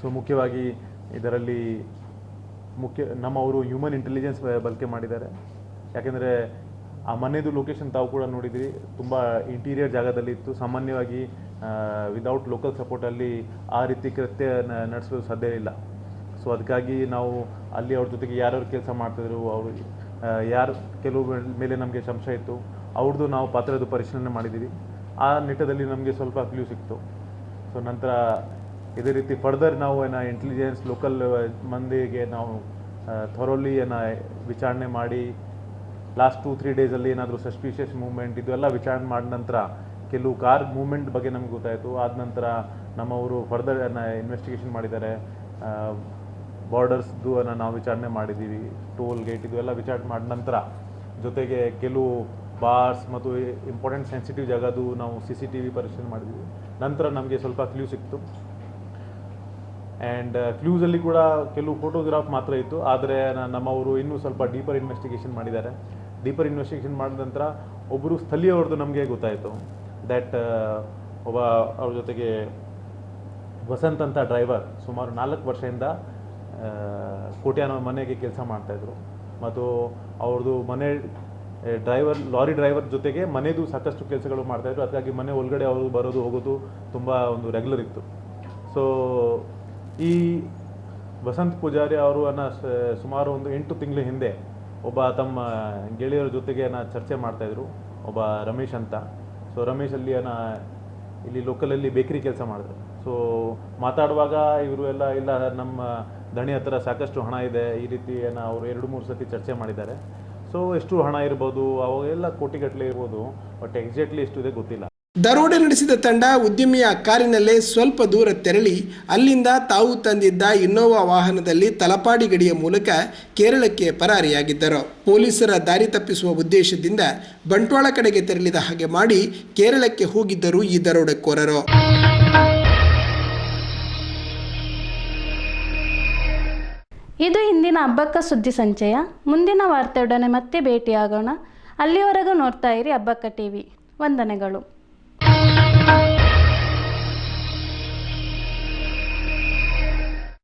ಸೊ ಮುಖ್ಯವಾಗಿ ಇದರಲ್ಲಿ ಮುಖ್ಯ ನಮ್ಮವರು ಹ್ಯೂಮನ್ ಇಂಟೆಲಿಜೆನ್ಸ್ ಬಳಕೆ ಮಾಡಿದ್ದಾರೆ. ಯಾಕೆಂದರೆ ಆ ಮನೆಯದು ಲೊಕೇಶನ್ ತಾವು ಕೂಡ ನೋಡಿದ್ರಿ, ತುಂಬ ಇಂಟೀರಿಯರ್ ಜಾಗದಲ್ಲಿ ಇತ್ತು. ಸಾಮಾನ್ಯವಾಗಿ ವಿದೌಟ್ ಲೋಕಲ್ ಸಪೋರ್ಟಲ್ಲಿ ಆ ರೀತಿ ಕೃತ್ಯ ನಡೆಸಲು ಸಾಧ್ಯ ಇಲ್ಲ. ಸೊ ಅದಕ್ಕಾಗಿ ನಾವು ಅಲ್ಲಿ ಅವ್ರ ಜೊತೆಗೆ ಯಾರ್ಯಾರು ಕೆಲಸ ಮಾಡ್ತಿದ್ರು, ಅವರು ಯಾರು, ಕೆಲವು ಮೇಲೆ ನಮಗೆ ಸಂಶಯ ಇತ್ತು. ಅವ್ರದ್ದು ನಾವು ಪಾತ್ರದ ಪರಿಶೀಲನೆ ಮಾಡಿದ್ದೀವಿ. ಆ ನಿಟ್ಟದಲ್ಲಿ ನಮಗೆ ಸ್ವಲ್ಪ ಕ್ಲೂ ಸಿಕ್ತು. ಸೊ ನಂತರ ಇದೇ ರೀತಿ ಫರ್ದರ್ ನಾವು ಏನ ಇಂಟೆಲಿಜೆನ್ಸ್ ಲೋಕಲ್ ಮಂದಿಗೆ ನಾವು ಥೊರೋಲಿ ಏನ ವಿಚಾರಣೆ ಮಾಡಿ ಲಾಸ್ಟ್ ಟೂ ತ್ರೀ ಡೇಸಲ್ಲಿ ಏನಾದರೂ ಸಸ್ಪಿಷಿಯಸ್ ಮೂವ್ಮೆಂಟ್ ಇದೆಲ್ಲ ವಿಚಾರಣೆ ಮಾಡಿದ ನಂತರ ಕೆಲವು ಕಾರ್ ಮೂವ್ಮೆಂಟ್ ಬಗ್ಗೆ ನಮ್ಗೆ ಗೊತ್ತಾಯಿತು. ಆದ ನಂತರ ನಮ್ಮವರು ಫರ್ದರ್ ಇನ್ವೆಸ್ಟಿಗೇಷನ್ ಮಾಡಿದ್ದಾರೆ. ಬಾರ್ಡರ್ಸ್ದು ನಾವು ವಿಚಾರಣೆ ಮಾಡಿದ್ದೀವಿ ಟೋಲ್ ಗೇಟ್ ಇದು ಎಲ್ಲ ವಿಚಾರಣೆ ಮಾಡಿದ ನಂತರ ಜೊತೆಗೆ ಕೆಲವು ಬಾರ್ಸ್ ಮತ್ತು ಇಂಪಾರ್ಟೆಂಟ್ ಸೆನ್ಸಿಟಿವ್ ಜಾಗದು ನಾವು ಸಿ ಸಿ ಟಿ ವಿ ಪರಿಶೀಲನೆ ಮಾಡಿದ್ವಿ. ನಂತರ ನಮಗೆ ಸ್ವಲ್ಪ ಕ್ಲೂ ಸಿಕ್ತು ಆ್ಯಂಡ್ ಕ್ಲೂಸಲ್ಲಿ ಕೂಡ ಕೆಲವು ಫೋಟೋಗ್ರಾಫ್ ಮಾತ್ರ ಇತ್ತು. ಆದರೆ ನಮ್ಮವರು ಇನ್ನೂ ಸ್ವಲ್ಪ ಡೀಪರ್ ಇನ್ವೆಸ್ಟಿಗೇಷನ್ ಮಾಡಿದ್ದಾರೆ. ಡೀಪರ್ ಇನ್ವೆಸ್ಟಿಗೇಷನ್ ಮಾಡಿದ ನಂತರ ಒಬ್ಬರು ಸ್ಥಳೀಯವ್ರದ್ದು ನಮಗೆ ಗೊತ್ತಾಯಿತು. ದ್ಯಾಟ್ ಒಬ್ಬ ಅವ್ರ ಜೊತೆಗೆ ವಸಂತ್ ಅಂತ ಡ್ರೈವರ್ ಸುಮಾರು ನಾಲ್ಕು ವರ್ಷದಿಂದ ಕೋಟ್ಯಾನ ಮನೆಗೆ ಕೆಲಸ ಮಾಡ್ತಾಯಿದ್ರು ಮತ್ತು ಅವ್ರದ್ದು ಮನೆ ಡ್ರೈವರ್ ಲಾರಿ ಡ್ರೈವರ್ ಜೊತೆಗೆ ಮನೆದು ಸಾಕಷ್ಟು ಕೆಲಸಗಳು ಮಾಡ್ತಾಯಿದ್ರು ಅದಕ್ಕಾಗಿ ಮನೆ ಒಳಗಡೆ ಅವರು ಬರೋದು, ಹೋಗೋದು ತುಂಬ ಒಂದು ರೆಗ್ಯುಲರ್ ಇತ್ತು. ಸೊ ಈ ವಸಂತ್ ಪೂಜಾರಿ ಅವರು ಅನ್ನ ಸುಮಾರು ಒಂದು ಎಂಟು ತಿಂಗಳ ಹಿಂದೆ ಒಬ್ಬ ತಮ್ಮ ಗೆಳೆಯರ ಜೊತೆಗೆ ನಾ ಚರ್ಚೆ ಮಾಡ್ತಾಯಿದ್ರು ಒಬ್ಬ ರಮೇಶ್ ಅಂತ. ಸೊ ರಮೇಶ್ ಅಲ್ಲಿ ಅನ್ನ ಇಲ್ಲಿ ಲೋಕಲಲ್ಲಿ ಬೇಕರಿ ಕೆಲಸ ಮಾಡಿದ್ರು ಸೊ ಮಾತಾಡುವಾಗ ಇವರು ಎಲ್ಲ, ಇಲ್ಲ ನಮ್ಮ ದಣಿ ಹತ್ರ ಸಾಕಷ್ಟು ಹಣ ಇದೆ, ಈ ರೀತಿ ಏನೋ ಅವರು ಎರಡು ಮೂರು ಸತಿ ಚರ್ಚೆ ಮಾಡಿದ್ದಾರೆ. ಸೊ ಎಷ್ಟು ಹಣ ಇರ್ಬೋದು ಅವಾಗೆಲ್ಲ ಕೋಟಿಗಟ್ಟಲೆ ಇರ್ಬೋದು ಬಟ್ ಎಕ್ಸಾಕ್ಟ್ಲಿ ಎಷ್ಟು ಇದೆ ಗೊತ್ತಿಲ್ಲ. ದರೋಡೆ ನಡೆಸಿದ ತಂಡ ಉದ್ಯಮಿಯ ಕಾರಿನಲ್ಲೇ ಸ್ವಲ್ಪ ದೂರ ತೆರಳಿ, ಅಲ್ಲಿಂದ ತಾವು ತಂದಿದ್ದ ಇನ್ನೋವಾ ವಾಹನದಲ್ಲಿ ತಲಪಾಡಿ ಗಡಿಯ ಮೂಲಕ ಕೇರಳಕ್ಕೆ ಪರಾರಿಯಾಗಿದ್ದರು. ಪೊಲೀಸರ ದಾರಿ ತಪ್ಪಿಸುವ ಉದ್ದೇಶದಿಂದ ಬಂಟ್ವಾಳ ಕಡೆಗೆ ತೆರಳಿದ ಹಾಗೆ ಮಾಡಿ ಕೇರಳಕ್ಕೆ ಹೋಗಿದ್ದರು ಈ ದರೋಡೆಕೋರರು. ಇದು ಇಂದಿನ ಹಬ್ಬಕ್ಕ ಸುದ್ದಿ ಸಂಚಯ. ಮುಂದಿನ ವಾರ್ತೆಯೊಡನೆ ಮತ್ತೆ ಭೇಟಿಯಾಗೋಣ. ಅಲ್ಲಿವರೆಗೂ ನೋಡ್ತಾ ಇರಿ ಹಬ್ಬಕ್ಕ ಟಿವಿ. ವಂದನೆಗಳು.